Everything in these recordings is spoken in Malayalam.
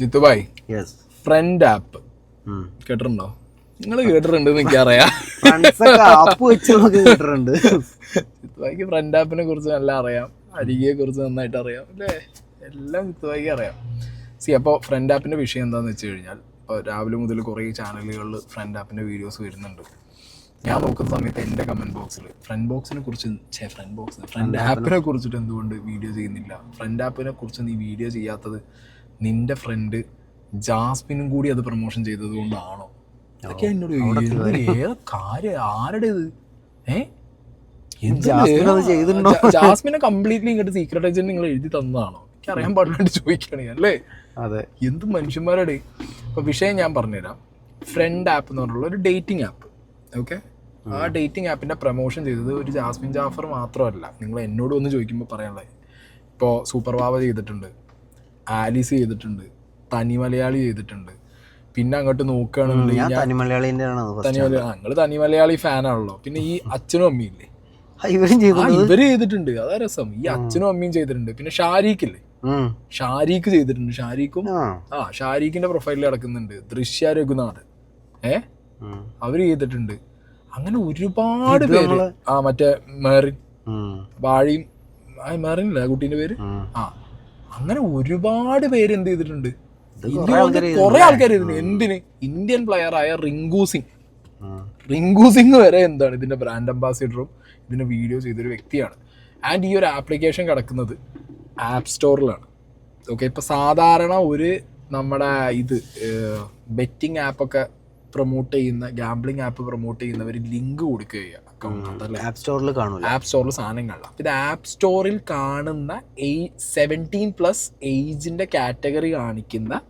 ജിത്തുബായ് ഫ്രണ്ട് ആപ്പ് കേട്ടിട്ടുണ്ടോ? നിങ്ങൾ കേട്ടിട്ടുണ്ട് എനിക്ക് അറിയാം ആപ്പ് വെച്ച് നമുക്ക് ജിത്തുബായിക്ക് ഫ്രണ്ട് ആപ്പിനെ കുറിച്ച് നല്ല അറിയാം. അരികയെ കുറിച്ച് നന്നായിട്ട് അറിയാം. അല്ലേ? എല്ലാം ജിത്തുബായിക്ക് അറിയാം. സി അപ്പോൾ ഫ്രണ്ട് ആപ്പിന്റെ വിഷയം എന്താണെന്ന് വെച്ച് കഴിഞ്ഞാൽ ഇപ്പോൾ രാവിലെ മുതൽ കുറേ ചാനലുകളിൽ ഫ്രണ്ട് ആപ്പിന്റെ വീഡിയോസ് വരുന്നുണ്ട്. ഞാൻ നോക്കുന്ന സമയത്ത് എന്റെ കമന്റ് ബോക്സിൽ ഫ്രണ്ട് ബോക്സിനെ കുറിച്ച് ഛേ ഫ്രണ്ട് ബോക്സ് ഫ്രണ്ട് ആപ്പിനെ കുറിച്ചിട്ട് എന്തുകൊണ്ട് വീഡിയോ ചെയ്യുന്നില്ല? ഫ്രണ്ട് ആപ്പിനെ കുറിച്ച് നീ വീഡിയോ ചെയ്യാത്തത് നിന്റെ ഫ്രണ്ട് ജാസ്മിനും കൂടി അത് പ്രൊമോഷൻ ചെയ്തത് കൊണ്ടാണോ? അതൊക്കെ എന്നോട് ഏത് കാര്യം ആരുടെ ഇത്? ഏ? ജാസ്മിനെ കംപ്ലീറ്റ്ലി ഇങ്ങോട്ട് സീക്രട്ട് ഏജന്റ് നിങ്ങൾ എഴുതി തന്നതാണോ? എനിക്ക് അറിയാൻ പാടില്ലാണ്ട് ചോദിക്കണേ അല്ലേ? അതെ. എന്ത് മനുഷ്യന്മാരുടെ. ഇപ്പൊ വിഷയം ഞാൻ പറഞ്ഞുതരാം. ഫ്രണ്ട് ആപ്പ് എന്ന് പറഞ്ഞുള്ള ഒരു ഡേറ്റിംഗ് ആപ്പ് ഓക്കെ ആ ഡേറ്റിംഗ് ആപ്പിന്റെ പ്രൊമോഷൻ ചെയ്തത് ഒരു ജാസ്മിൻ ജാഫർ മാത്രമല്ല. നിങ്ങൾ എന്നോട് ഒന്ന് ചോദിക്കുമ്പോൾ പറയാനുള്ളത്. ഇപ്പോൾ സൂപ്പർ വാവ ചെയ്തിട്ടുണ്ട്. ആലീസ് ചെയ്തിട്ടുണ്ട്. തനി മലയാളി ചെയ്തിട്ടുണ്ട്. പിന്നെ അങ്ങോട്ട് നോക്കുകയാണെന്നുണ്ടെങ്കിൽ തനി മലയാളിന്റെ അത് തനി മലയാളി ഫാനാണല്ലോ പിന്നെ ഈ അച്ഛനും അമ്മയും ഇല്ലേ? ഇവരും ചെയ്തിട്ടുണ്ട്. അതാ രസം. ഈ അച്ഛനും അമ്മയും ചെയ്തിട്ടുണ്ട്. പിന്നെ ഷാരീഖ് ഇല്ലേ? ഷാരീഖ് ചെയ്തിട്ടുണ്ട്. ഷാരീഖും ആ. ഷാരീഖിന്റെ പ്രൊഫൈലിൽ കിടക്കുന്നുണ്ട്. ദൃശ്യ രഘുനാഥ്. ഏ? അവർ ചെയ്തിട്ടുണ്ട്. അങ്ങനെ ഒരുപാട് പേര്. ആ മറ്റേ മെറിൻ. വാഴയും. മെറിൻ അല്ലേ കുട്ടീന്റെ പേര്? ആ അങ്ങനെ ഒരുപാട് പേര് എന്ത് ചെയ്തിട്ടുണ്ട്? കൊറേ ആൾക്കാർ ഇതിന് എന്തിന്? ഇന്ത്യൻ പ്ലെയർ ആയ റിങ്കു സിംഗ്. റിങ്കു സിംഗ് വരെ എന്താണ് ഇതിന്റെ ബ്രാൻഡ് അംബാസിഡറും ഇതിന്റെ വീഡിയോ ചെയ്തൊരു വ്യക്തിയാണ്. ആൻഡ് ഈ ഒരു ആപ്ലിക്കേഷൻ കിടക്കുന്നത് ആപ്പ് സ്റ്റോറിലാണ് ഓക്കെ ഇപ്പൊ സാധാരണ ഒരു നമ്മുടെ ഇത് ബെറ്റിംഗ് ആപ്പൊക്കെ പ്രൊമോട്ട് ചെയ്യുന്ന ഗാംബ്ലിംഗ് ആപ്പ് പ്രൊമോട്ട് ചെയ്യുന്നവർ ലിങ്ക് കൊടുക്കുക ചെയ്യുക ആപ്പ് സ്റ്റോറിൽ കാണും ആപ്പ് സ്റ്റോറിൽ സാധനങ്ങളില്ല ഇത് ആപ്പ് സ്റ്റോറിൽ കാണുന്ന സെവന്റീൻ പ്ലസ് ഏജിന്റെ കാറ്റഗറി കാണിക്കുന്ന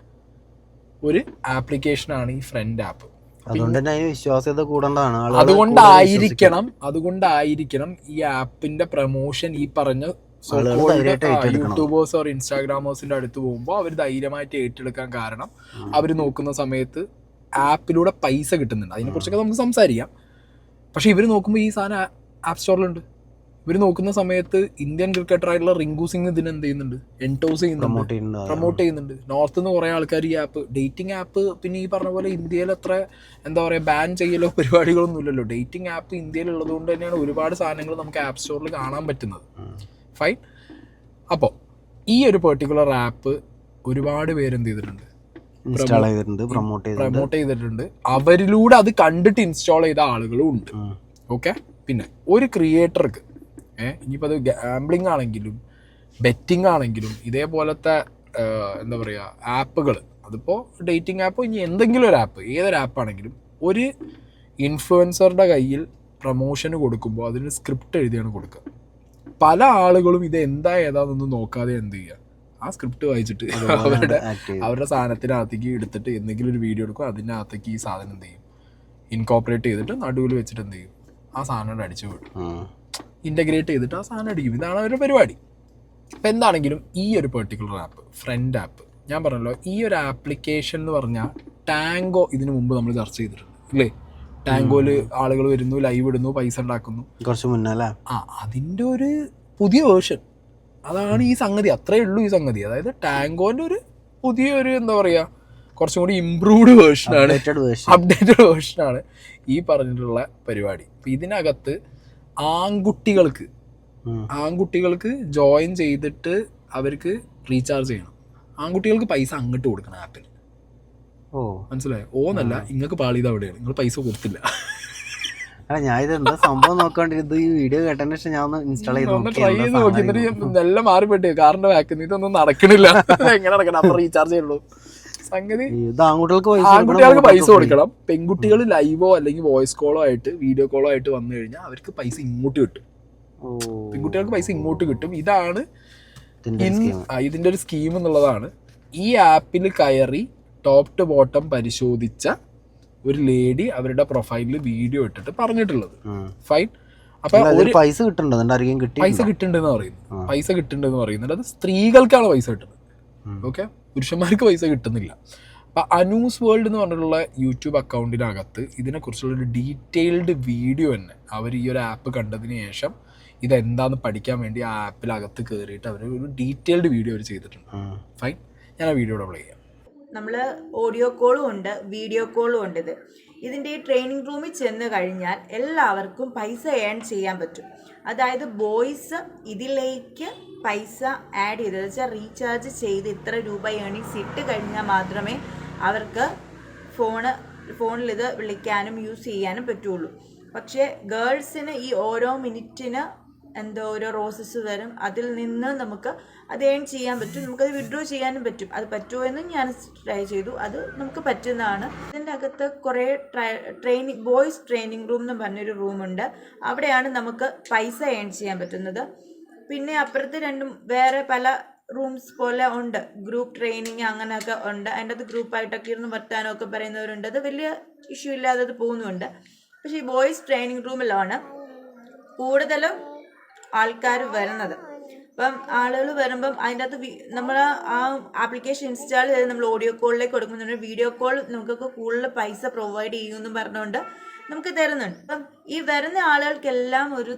ഒരു ആപ്ലിക്കേഷൻ ആണ് ഈ ഫ്രണ്ട് ആപ്പ് അതുകൊണ്ട് തന്നെ വിശ്വാസ്യത കൂടേണ്ടതാണ്. അതുകൊണ്ടായിരിക്കണം അതുകൊണ്ടായിരിക്കണം ഈ ആപ്പിന്റെ പ്രൊമോഷൻ ഈ പറഞ്ഞ. യൂട്യൂബേഴ്സ് ഓർ ഇൻസ്റ്റാഗ്രാമേഴ്സിന്റെ അടുത്ത് പോകുമ്പോൾ അവർ ധൈര്യമായിട്ട് ഏറ്റെടുക്കാൻ കാരണം അവർ നോക്കുന്ന സമയത്ത് ആപ്പിലൂടെ പൈസ കിട്ടുന്നുണ്ട്. അതിനെ കുറിച്ചൊക്കെ നമുക്ക് സംസാരിക്കാം. പക്ഷെ ഇവർ നോക്കുമ്പോൾ ഈ സാധനം ആപ്പ് സ്റ്റോറിലുണ്ട് ഇവർ നോക്കുന്ന സമയത്ത് ഇന്ത്യൻ ക്രിക്കറ്ററായിട്ടുള്ള റിങ്കു സിംഗ് ഇതിന് എന്ത് ചെയ്യുന്നുണ്ട്? എൻടോസ് ചെയ്യുന്നുണ്ട്. പ്രൊമോട്ട് ചെയ്യുന്നുണ്ട് നോർത്ത് നിന്ന് കുറേ ആൾക്കാർ ഈ ആപ്പ് ഡേറ്റിംഗ് ആപ്പ് പിന്നെ ഈ പറഞ്ഞ പോലെ ഇന്ത്യയിൽ അത്ര എന്താ പറയുക ബാൻ ചെയ്യലോ പരിപാടികളൊന്നും ഇല്ലല്ലോ ഡേറ്റിംഗ് ആപ്പ് ഇന്ത്യയിൽ ഉള്ളതുകൊണ്ട് തന്നെയാണ് ഒരുപാട് സാധനങ്ങൾ നമുക്ക് ആപ്പ് സ്റ്റോറിൽ കാണാൻ പറ്റുന്നത്. ഫൈൻ അപ്പോൾ ഈ ഒരു പെർട്ടിക്കുലർ ആപ്പ് ഒരുപാട് പേര് എന്ത് ചെയ്തിട്ടുണ്ട്? ഇൻസ്റ്റാൾ ചെയ്തിട്ടുണ്ട് പ്രൊമോട്ട് ചെയ്തിട്ടുണ്ട്. പ്രൊമോട്ട് ചെയ്തിട്ടുണ്ട്. അവരിലൂടെ അത് കണ്ടിട്ട് ഇൻസ്റ്റാൾ ചെയ്ത ആളുകളും ഉണ്ട്. ഓക്കെ പിന്നെ ഒരു ക്രിയേറ്റർക്ക് ഏഹ് ഇനിയിപ്പോൾ അത് ഗാംബ്ലിംഗ് ആണെങ്കിലും ബെറ്റിംഗ് ആണെങ്കിലും ഇതേപോലത്തെ എന്താ പറയുക ആപ്പുകൾ അതിപ്പോൾ ഡേറ്റിംഗ് ആപ്പോ ഇനി എന്തെങ്കിലും ഒരു ആപ്പ് ഏതൊരു ആപ്പാണെങ്കിലും ഒരു ഇൻഫ്ലുവൻസറുടെ കയ്യിൽ പ്രൊമോഷന് കൊടുക്കുമ്പോൾ അതിന് സ്ക്രിപ്റ്റ് എഴുതിയാണ് കൊടുക്കുക. പല ആളുകളും ഇത് എന്താ ഏതാന്നൊന്നും നോക്കാതെ എന്ത് ചെയ്യുക. ആ സ്ക്രിപ്റ്റ് വായിച്ചിട്ട് അവരുടെ അവരുടെ സാധനത്തിനകത്തേക്ക് എടുത്തിട്ട് എന്തെങ്കിലും ഒരു വീഡിയോ എടുക്കും അതിനകത്തേക്ക് ഈ സാധനം എന്ത് ചെയ്യും? ഇൻകോപ്പറേറ്റ് ചെയ്തിട്ട് നടുവിൽ വെച്ചിട്ട് എന്ത് ചെയ്യും? ആ സാധനം അടിച്ചു വിടും. ഇന്റഗ്രേറ്റ് ചെയ്തിട്ട് ആ സാധനം അടിക്കും. ഇതാണ് അവരുടെ പരിപാടി. അപ്പം എന്താണെങ്കിലും ഈ ഒരു പെർട്ടിക്കുലർ ആപ്പ് ഫ്രണ്ട് ആപ്പ് ഞാൻ പറഞ്ഞല്ലോ ഈ ഒരു ആപ്ലിക്കേഷൻ എന്ന് പറഞ്ഞാൽ ടാങ്കോ ഇതിനു മുമ്പ് നമ്മൾ ചർച്ച ചെയ്തിട്ടുണ്ട് അല്ലേ? ടാങ്കോയിൽ ആളുകൾ വരുന്നു ലൈവ് ഇടുന്നു പൈസ ഉണ്ടാക്കുന്നു. കുറച്ച് മുന്നേ ആ അതിന്റെ ഒരു പുതിയ വേർഷൻ അതാണ് ഈ സംഗതി. അത്രേ ഉള്ളൂ ഈ സംഗതി. അതായത് ടാങ്കോന്റെ ഒരു പുതിയൊരു എന്താ പറയാ കുറച്ചും കൂടി ഇമ്പ്രൂവ്ഡ് വേർഷനാണ് അപ്ഡേറ്റഡ് വേർഷൻ ആണ് വേർഷനാണ് ഈ പറഞ്ഞിട്ടുള്ള പരിപാടി. ഇതിനകത്ത് ആൺകുട്ടികൾക്ക് ആൺകുട്ടികൾക്ക് ജോയിൻ ചെയ്തിട്ട് അവർക്ക് റീചാർജ് ചെയ്യണം. ആൺകുട്ടികൾക്ക് പൈസ അങ്ങോട്ട് കൊടുക്കണം ആപ്പിൽ ഓ. മനസ്സിലായോ? ഓന്നല്ല നിങ്ങൾക്ക് പാളിയത് അവിടെയാണ്. നിങ്ങൾ പൈസ കൊടുത്തില്ല. അല്ല ഞാൻ എന്താ സംഭവം നോക്കാണ്ട് ഇത് ഈ വീഡിയോ കേട്ടതിന് ശേഷം ഞാൻ ഒന്ന് ഇൻസ്റ്റാൾ ചെയ്ത് നോക്കി എന്നിട്ട്. നല്ല മാറിപ്പെട്ട് കാറിന്റെ ബാക്കിൽ ഇതൊന്നും നടക്കണില്ല. എങ്ങനെ നടക്കണം? അപ്പൊ റീചാർജ് ചെയ്യുള്ളൂ. സംഗതി ആൺകുട്ടികൾക്ക് പൈസ കൊടുക്കണം പെൺകുട്ടികൾ ലൈവോ അല്ലെങ്കിൽ വോയിസ് കോളോ ആയിട്ട് വീഡിയോ കോളോ ആയിട്ട് വന്നു കഴിഞ്ഞാൽ അവർക്ക് പൈസ ഇങ്ങോട്ട് കിട്ടും. പെൺകുട്ടികൾക്ക് പൈസ ഇങ്ങോട്ട് കിട്ടും. ഇതാണ് ഇതിന്റെ ഒരു സ്കീം എന്നുള്ളതാണ്. ഈ ആപ്പിൽ കയറി ടോപ്പ് ടു ബോട്ടം പരിശോധിച്ച ഒരു ലേഡി അവരുടെ പ്രൊഫൈലിൽ വീഡിയോ ഇട്ടിട്ട് പറഞ്ഞിട്ടുള്ളത്. ഫൈൻ അപ്പൊ പൈസ കിട്ടുന്നുണ്ട്? പൈസ കിട്ടുന്നുണ്ടെന്ന് പറയുന്നു. പൈസ കിട്ടുന്നുണ്ടെന്ന് പറയുന്നുണ്ട്. അത് സ്ത്രീകൾക്കാണ് പൈസ കിട്ടുന്നത്. ഓക്കെ പുരുഷന്മാർക്ക് പൈസ കിട്ടുന്നില്ല. അപ്പൊ അനൂസ് വേൾഡ് എന്ന് പറഞ്ഞിട്ടുള്ള യൂട്യൂബ് അക്കൗണ്ടിനകത്ത് ഇതിനെക്കുറിച്ചുള്ള ഒരു ഡീറ്റെയിൽഡ് വീഡിയോ തന്നെ അവർ ഈ ഒരു ആപ്പ് കണ്ടതിന് ശേഷം ഇതെന്താന്ന് പഠിക്കാൻ വേണ്ടി ആ ആപ്പിലകത്ത് കയറിയിട്ട് അവർ ഒരു ഡീറ്റെയിൽഡ് വീഡിയോ അവർ ചെയ്തിട്ടുണ്ട്. ഫൈൻ ഞാൻ ആ വീഡിയോ ഇവിടെ പ്ലേ ചെയ്യാം. നമ്മൾ ഓഡിയോ കോളും ഉണ്ട് വീഡിയോ കോളും ഉണ്ട് ഇത്. ഇതിന്റെ ഈ ട്രെയിനിങ് റൂമിൽ ചെന്ന് കഴിഞ്ഞാൽ എല്ലാവർക്കും പൈസ ഏൺ ചെയ്യാൻ പറ്റും. അതായത് ബോയ്സ് ഇതിലേക്ക് പൈസ ആഡ് ചെയ്ത് വെച്ചാൽ റീചാർജ് ചെയ്ത് ഇത്ര രൂപ ഏണിങ്സ് ഇട്ട് കഴിഞ്ഞാൽ മാത്രമേ അവർക്ക് ഫോണ് ഫോണിൽ ഇത് വിളിക്കാനും യൂസ് ചെയ്യാനും പറ്റുള്ളൂ. പക്ഷേ ഗേൾസിന് ഈ ഓരോ മിനിറ്റിന് എന്തോ ഓരോ റോസസ് തരും. അതിൽ നിന്ന് നമുക്ക് അത് ഏൺ ചെയ്യാൻ പറ്റും. നമുക്കത് വിഡ്രോ ചെയ്യാനും പറ്റും. അത് പറ്റുമോ എന്ന് ഞാൻ ട്രൈ ചെയ്തു. അത് നമുക്ക് പറ്റുന്നതാണ്. ഇതിന്റെ അകത്ത് കുറേ ട്രെയിനിങ് ബോയ്സ് ട്രെയിനിങ് റൂം എന്ന് പറഞ്ഞൊരു റൂമുണ്ട് അവിടെയാണ് നമുക്ക് പൈസ ഏൺ ചെയ്യാൻ പറ്റുന്നത്. പിന്നെ അപ്പുറത്ത് രണ്ടും വേറെ പല റൂംസ് പോലെ ഉണ്ട്. ഗ്രൂപ്പ് ട്രെയിനിങ് അങ്ങനെയൊക്കെ ഉണ്ട്. അതിന്റെ അത് ഗ്രൂപ്പായിട്ടൊക്കെ ഇരുന്ന് വർത്താനമൊക്കെ പറയുന്നവരുണ്ട്. അത് വലിയ ഇഷ്യൂ ഇല്ലാതെ അത് പോകുന്നുണ്ട്. പക്ഷേ ഈ ബോയ്സ് ട്രെയിനിങ് റൂമിലാണ് കൂടുതലും ആൾക്കാർ വരുന്നത്. അപ്പം ആളുകൾ വരുമ്പം അതിന്റെ അകത്ത് നമ്മൾ ആ ആപ്ലിക്കേഷൻ ഇൻസ്റ്റാൾ ചെയ്ത് നമ്മൾ ഓഡിയോ കോളിലേക്ക് കൊടുക്കുന്നുണ്ട്. വീഡിയോ കോൾ നമുക്കൊക്കെ കൂടുതൽ പൈസ പ്രൊവൈഡ് ചെയ്യുമെന്നും പറഞ്ഞുകൊണ്ട് നമുക്ക് തരുന്നുണ്ട്. അപ്പം ഈ വരുന്ന ആളുകൾക്കെല്ലാം ഒരു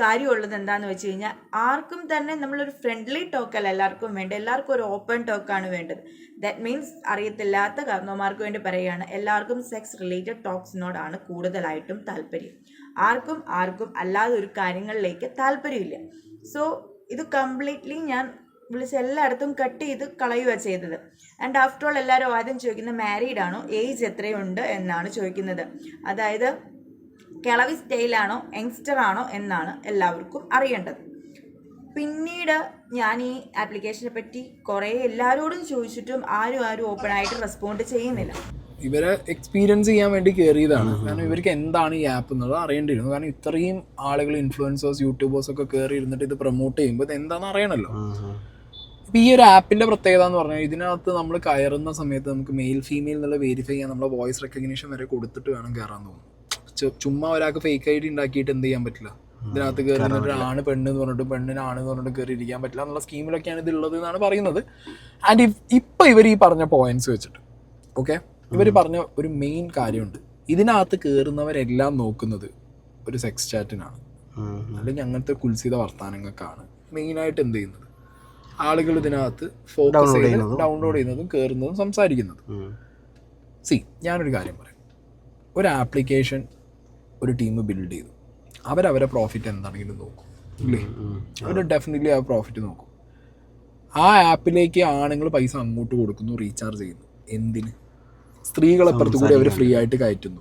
കാര്യമുള്ളത് എന്താണെന്ന് വെച്ച് കഴിഞ്ഞാൽ ആർക്കും തന്നെ നമ്മളൊരു ഫ്രണ്ട്ലി ടോക്കല്ല എല്ലാവർക്കും വേണ്ട എല്ലാവർക്കും ഒരു ഓപ്പൺ ടോക്കാണ് വേണ്ടത്. ദാറ്റ് മീൻസ് അറിയത്തില്ലാത്ത കാരണവന്മാർക്ക് വേണ്ടി പറയുകയാണ്. എല്ലാവർക്കും സെക്സ് റിലേറ്റഡ് ടോക്സിനോടാണ് കൂടുതലായിട്ടും താല്പര്യം. ആർക്കും ആർക്കും അല്ലാതെ ഒരു കാര്യങ്ങളിലേക്ക് താല്പര്യമില്ല. സോ ഇത് കംപ്ലീറ്റ്ലി ഞാൻ വിളിച്ച് എല്ലായിടത്തും കട്ട് ചെയ്ത് കളയുക ചെയ്തത്. ആൻഡ് ആഫ്റ്റർ ഓൾ എല്ലാവരും ആദ്യം ചോദിക്കുന്നത് മാരീഡ് ആണോ? ഏജ് എത്രയുണ്ട്? എന്നാണ് ചോദിക്കുന്നത്. അതായത് കിളവി സ്റ്റൈലാണോ യങ്സ്റ്റർ ആണോ? എന്നാണ് എല്ലാവർക്കും അറിയേണ്ടത്. പിന്നീട് ഞാൻ ഈ ആപ്ലിക്കേഷനെ പറ്റി കുറേ എല്ലാവരോടും ചോദിച്ചിട്ടും ആരും ആരും ഓപ്പൺ ആയിട്ട് റെസ്പോണ്ട് ചെയ്യുന്നില്ല. ഇവരെ എക്സ്പീരിയൻസ് ചെയ്യാൻ വേണ്ടി കയറിയതാണ് കാരണം ഇവർക്ക് എന്താണ് ഈ ആപ്പ് എന്നുള്ളത് അറിയേണ്ടിയിരുന്നു. കാരണം ഇത്രയും ആളുകൾ ഇൻഫ്ലുവൻസേഴ്സ് യൂട്യൂബേഴ്സ് ഒക്കെ കയറി ഇരുന്നിട്ട് ഇത് പ്രൊമോട്ട് ചെയ്യുമ്പോൾ ഇത് എന്താണെന്ന് അറിയണമല്ലോ അപ്പൊ ഈ ഒരു ആപ്പിന്റെ പ്രത്യേകത എന്ന് പറഞ്ഞാൽ ഇതിനകത്ത് നമ്മൾ കയറുന്ന സമയത്ത് നമുക്ക് മെയിൽ ഫീമെയിൽ എന്നുള്ള വെരിഫൈ ചെയ്യാൻ നമ്മളെ വോയിസ് റെക്കഗ്നീഷൻ വരെ കൊടുത്തിട്ട് വേണം കയറാൻ തോന്നുന്നു. ചുമ്മാ ഒരാൾക്ക് ഫേക്ക് ഐ ഡി ഉണ്ടാക്കിയിട്ട് എന്ത് ചെയ്യാൻ പറ്റില്ല? ഇതിനകത്ത് കയറി നിന്നിട്ട് ആണ് പെണ്ണ് എന്ന് പറഞ്ഞിട്ട് പെണ്ണിന് ആണ് എന്ന് പറഞ്ഞിട്ട് കയറി ഇരിക്കാൻ പറ്റില്ല എന്നുള്ള സ്കീമിലൊക്കെയാണ് ഇത് ഉള്ളത് എന്നാണ് പറയുന്നത്. ആൻഡ് ഇപ്പൊ ഇവർ ഈ പറഞ്ഞ പോയിന്റ്സ് വെച്ചിട്ട്. ഓക്കെ ഇവർ പറഞ്ഞ ഒരു മെയിൻ കാര്യമുണ്ട്. ഇതിനകത്ത് കയറുന്നവരെല്ലാം നോക്കുന്നത് ഒരു സെക്സ് ചാറ്റിനാണ് അല്ലെങ്കിൽ അങ്ങനത്തെ കുൽസിത വർത്തമാനങ്ങൾക്കാണ് മെയിനായിട്ട് എന്ത് ചെയ്യുന്നത്? ആളുകൾ ഇതിനകത്ത് ഫോക്കസ് ചെയ്യുന്നത്. ഡൗൺലോഡ് ചെയ്യുന്നതും കയറുന്നതും സംസാരിക്കുന്നതും. സി ഞാനൊരു കാര്യം പറയാം. ഒരു ആപ്ലിക്കേഷൻ ഒരു ടീം ബിൽഡ് ചെയ്തു. അവരവരെ പ്രോഫിറ്റ് എന്താണെങ്കിലും നോക്കും. ഇല്ലേ? അവർ ഡെഫിനറ്റ്ലി ആ. പ്രോഫിറ്റ് നോക്കും. ആ ആപ്പിലേക്ക് ആണുങ്ങൾ പൈസ അങ്ങോട്ട് കൊടുക്കുന്നു റീചാർജ് ചെയ്യുന്നു. എന്തിന്? സ്ത്രീകളെ അപ്പുറത്ത് കൂടി അവർ ഫ്രീ ആയിട്ട് കയറ്റുന്നു.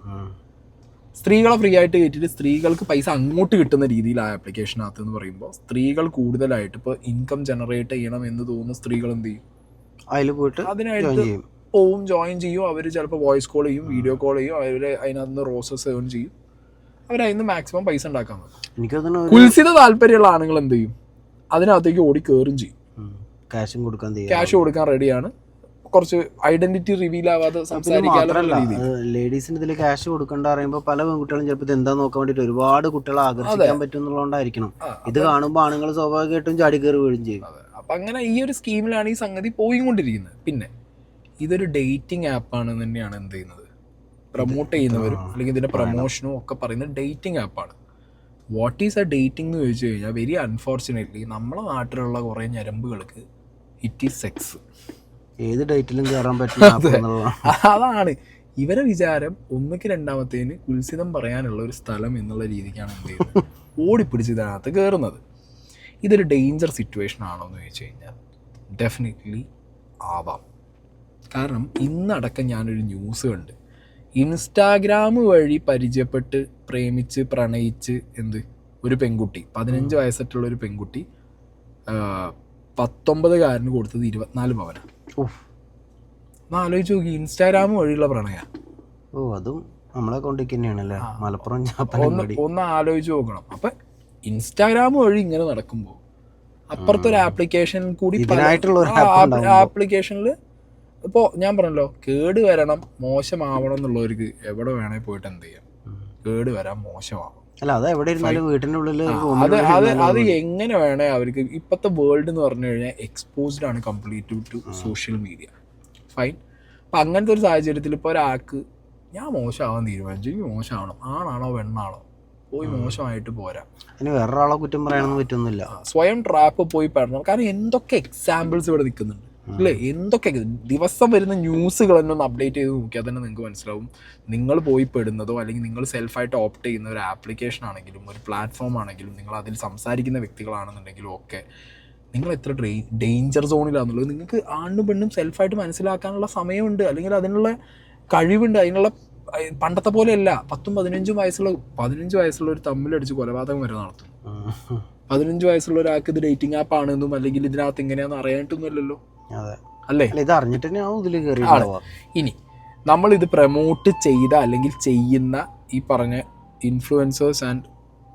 സ്ത്രീകളെ ഫ്രീ ആയിട്ട് കയറ്റിയിട്ട് സ്ത്രീകൾക്ക് പൈസ അങ്ങോട്ട് കിട്ടുന്ന രീതിയിൽ ആ ആപ്ലിക്കേഷനകത്ത് എന്ന് പറയുമ്പോൾ സ്ത്രീകൾ കൂടുതലായിട്ട് ഇപ്പോൾ ഇൻകം ജനറേറ്റ് ചെയ്യണം എന്ന് തോന്നുന്ന സ്ത്രീകൾ എന്ത് ചെയ്യും? അതിൽ പോയിട്ട് അതിനായിട്ട് പോവും ജോയിൻ ചെയ്യും. അവർ ചിലപ്പോൾ വോയിസ് കോൾ ചെയ്യും വീഡിയോ കോൾ ചെയ്യും. അവർ അതിനകത്ത് നിന്ന് റോസസ് ഏൺ ചെയ്യും അവർ മാക്സിമം പൈസ ഉണ്ടാക്കാൻ നോക്കും. കുൽസിത താല്പര്യമുള്ള ആണുങ്ങൾ എന്ത് ചെയ്യും? അതിനകത്തേക്ക് ഓടി കയറും ചെയ്യും. ക്യാഷും കൊടുക്കാൻ ക്യാഷ് കൊടുക്കാൻ റെഡിയാണ് കുറച്ച് ഐഡന്റിറ്റി റിവീൽ ആവാതെ സംസാരിക്കാനുള്ള രീതി. ലേഡീസിന് ഇതിൽ ക്യാഷ് കൊടുക്കണ്ട പറയുമ്പോൾ പല പെൺകുട്ടികളും ചിലപ്പോൾ എന്താ നോക്കാൻ വേണ്ടിട്ട് ഒരുപാട് കുട്ടികളെ ആകർഷിക്കാൻ പറ്റുന്നുള്ളതുകൊണ്ടായിരിക്കണം. ഇത് കാണുമ്പോൾ ആണുങ്ങൾ സ്വാഭാവികമായിട്ടും ചാടി കയറി വീഴും ചെയ്യും അപ്പൊ അങ്ങനെ ഈ ഒരു സ്കീമിലാണ് ഈ സംഗതി പോയിക്കൊണ്ടിരിക്കുന്നത്. പിന്നെ ഇതൊരു ഡേറ്റിംഗ് ആപ്പാണ് തന്നെയാണ് എന്ത് ചെയ്യുന്നത്? പ്രൊമോട്ട് ചെയ്യുന്നവരും അല്ലെങ്കിൽ ഇതിന്റെ പ്രൊമോഷനും ഒക്കെ പറയുന്നത് ഡേറ്റിംഗ് ആപ്പാണ് വാട്ട് ഈസ് എ ഡേറ്റിംഗ് എന്ന് ചോദിച്ചു കഴിഞ്ഞാൽ വെരി അൺഫോർച്ചുനേറ്റ്ലി നമ്മളെ നാട്ടിലുള്ള കുറേ ഞരമ്പുകൾക്ക് ഇറ്റ് ഈസ് സെക്സ് ഏത് ഡേറ്റിലും കയറാൻ പറ്റില്ല അതാണ്. ഇവരെ വിചാരം ഒന്നുക്ക് രണ്ടാമത്തേന് ഉത്സിതം പറയാനുള്ള ഒരു സ്ഥലം എന്നുള്ള രീതിക്കാണ് എന്ത് ചെയ്യുന്നത്? ഓടിപ്പിടിച്ച് ഇതിനകത്ത് കയറുന്നത് ഇതൊരു ഡേഞ്ചർ സിറ്റുവേഷൻ ആണോ എന്ന് ചോദിച്ചു കഴിഞ്ഞാൽ ഡെഫിനറ്റ്ലി ആവാം. കാരണം ഇന്നടക്കം ഞാനൊരു ന്യൂസ് കണ്ട്. ഇൻസ്റ്റാഗ്രാം വഴി പരിചയപ്പെട്ട് പ്രേമിച്ച് പ്രണയിച്ച് എന്ത്? ഒരു പെൺകുട്ടി പതിനഞ്ച് വയസ്സായിട്ടുള്ള ഒരു പെൺകുട്ടി പത്തൊമ്പതുകാരന് കൊടുത്തത് ഇരുപത്തിനാല് പവനാണ്. ഒന്ന് ആലോചിച്ച് നോക്കി ഇൻസ്റ്റാഗ്രാം വഴിയുള്ള പ്രണയ. ഓ അതും നമ്മളെ തന്നെയാണല്ലേ? മലപ്പുറം ഒന്ന് ഒന്ന് ആലോചിച്ച് നോക്കണം. അപ്പൊ ഇൻസ്റ്റാഗ്രാം വഴി ഇങ്ങനെ നടക്കുമ്പോൾ അപ്പുറത്തെ ഒരു ആപ്ലിക്കേഷൻ കൂടി. ആപ്ലിക്കേഷനിൽ ഇപ്പോ ഞാൻ പറഞ്ഞല്ലോ കേട് വരണം മോശമാവണം എന്നുള്ളവർക്ക് എവിടെ വേണേ പോയിട്ട് എന്ത് ചെയ്യാം? കേട് വരാൻ മോശമാവും അല്ല അത് എവിടെ ഇരുന്നാലും വീട്ടിന്റെ ഉള്ളിൽ അത് അത് അത് എങ്ങനെ വേണേ അവർക്ക് ഇപ്പോഴത്തെ വേൾഡ് എന്ന് പറഞ്ഞു കഴിഞ്ഞാൽ എക്സ്പോസ്ഡ് ആണ് complete to social media fine അപ്പം അങ്ങനത്തെ ഒരു സാഹചര്യത്തിൽ ഇപ്പോൾ ഒരാൾക്ക് ഞാൻ മോശമാവാൻ തീരുമാനിച്ചു. എനിക്ക് മോശമാവണം. ആണാണോ പെണ്ണാണോ? പോയി മോശമായിട്ട് പോരാ. അതിന് വേറൊരാളെ കുറ്റം പറയാനൊന്നും പറ്റുന്നില്ല സ്വയം ട്രാപ്പ് പോയി പെടണം. കാരണം എന്തൊക്കെ എക്സാമ്പിൾസ് ഇവിടെ നിൽക്കുന്നുണ്ട് അല്ലേ എന്തൊക്കെ ദിവസം വരുന്ന ന്യൂസുകൾ തന്നെ ഒന്ന് അപ്ഡേറ്റ് ചെയ്ത് നോക്കിയാൽ തന്നെ നിങ്ങൾക്ക് മനസ്സിലാവും. നിങ്ങൾ പോയി പെടുന്നതോ അല്ലെങ്കിൽ നിങ്ങൾ സെൽഫായിട്ട് ഓപ്റ്റ് ചെയ്യുന്ന ഒരു ആപ്ലിക്കേഷൻ ആണെങ്കിലും ഒരു പ്ലാറ്റ്ഫോം ആണെങ്കിലും നിങ്ങൾ അതിൽ സംസാരിക്കുന്ന വ്യക്തികളാണെന്നുണ്ടെങ്കിലും ഒക്കെ നിങ്ങൾ എത്ര ഡേ ഡേഞ്ചർ സോണിലാണെന്നുള്ളത് നിങ്ങൾക്ക് ആണും പെണ്ണും സെൽഫായിട്ട് മനസ്സിലാക്കാനുള്ള സമയമുണ്ട്. അല്ലെങ്കിൽ അതിനുള്ള കഴിവുണ്ട്. അതിനുള്ള പണ്ടത്തെ പോലെയല്ല. പത്തും പതിനഞ്ചും വയസ്സുള്ള പതിനഞ്ച് വയസ്സുള്ള ഒരു തമ്മിലടിച്ച് കൊലപാതകം വരെ നടത്തും. പതിനഞ്ച് വയസ്സുള്ള ഒരാൾക്ക് ഇത് ഡേറ്റിംഗ് ആപ്പ് ആണെന്നും അല്ലെങ്കിൽ ഇതിനകത്ത് എങ്ങനെയാണെന്ന് അറിയാനിട്ടൊന്നുമല്ലല്ലോ അതെ അല്ലേ? അല്ല ഇത് അറിഞ്ഞിട്ട് ഇതിൽ കയറി ഇനി നമ്മൾ ഇത് പ്രൊമോട്ട് ചെയ്ത അല്ലെങ്കിൽ ചെയ്യുന്ന ഈ പറഞ്ഞ influencers and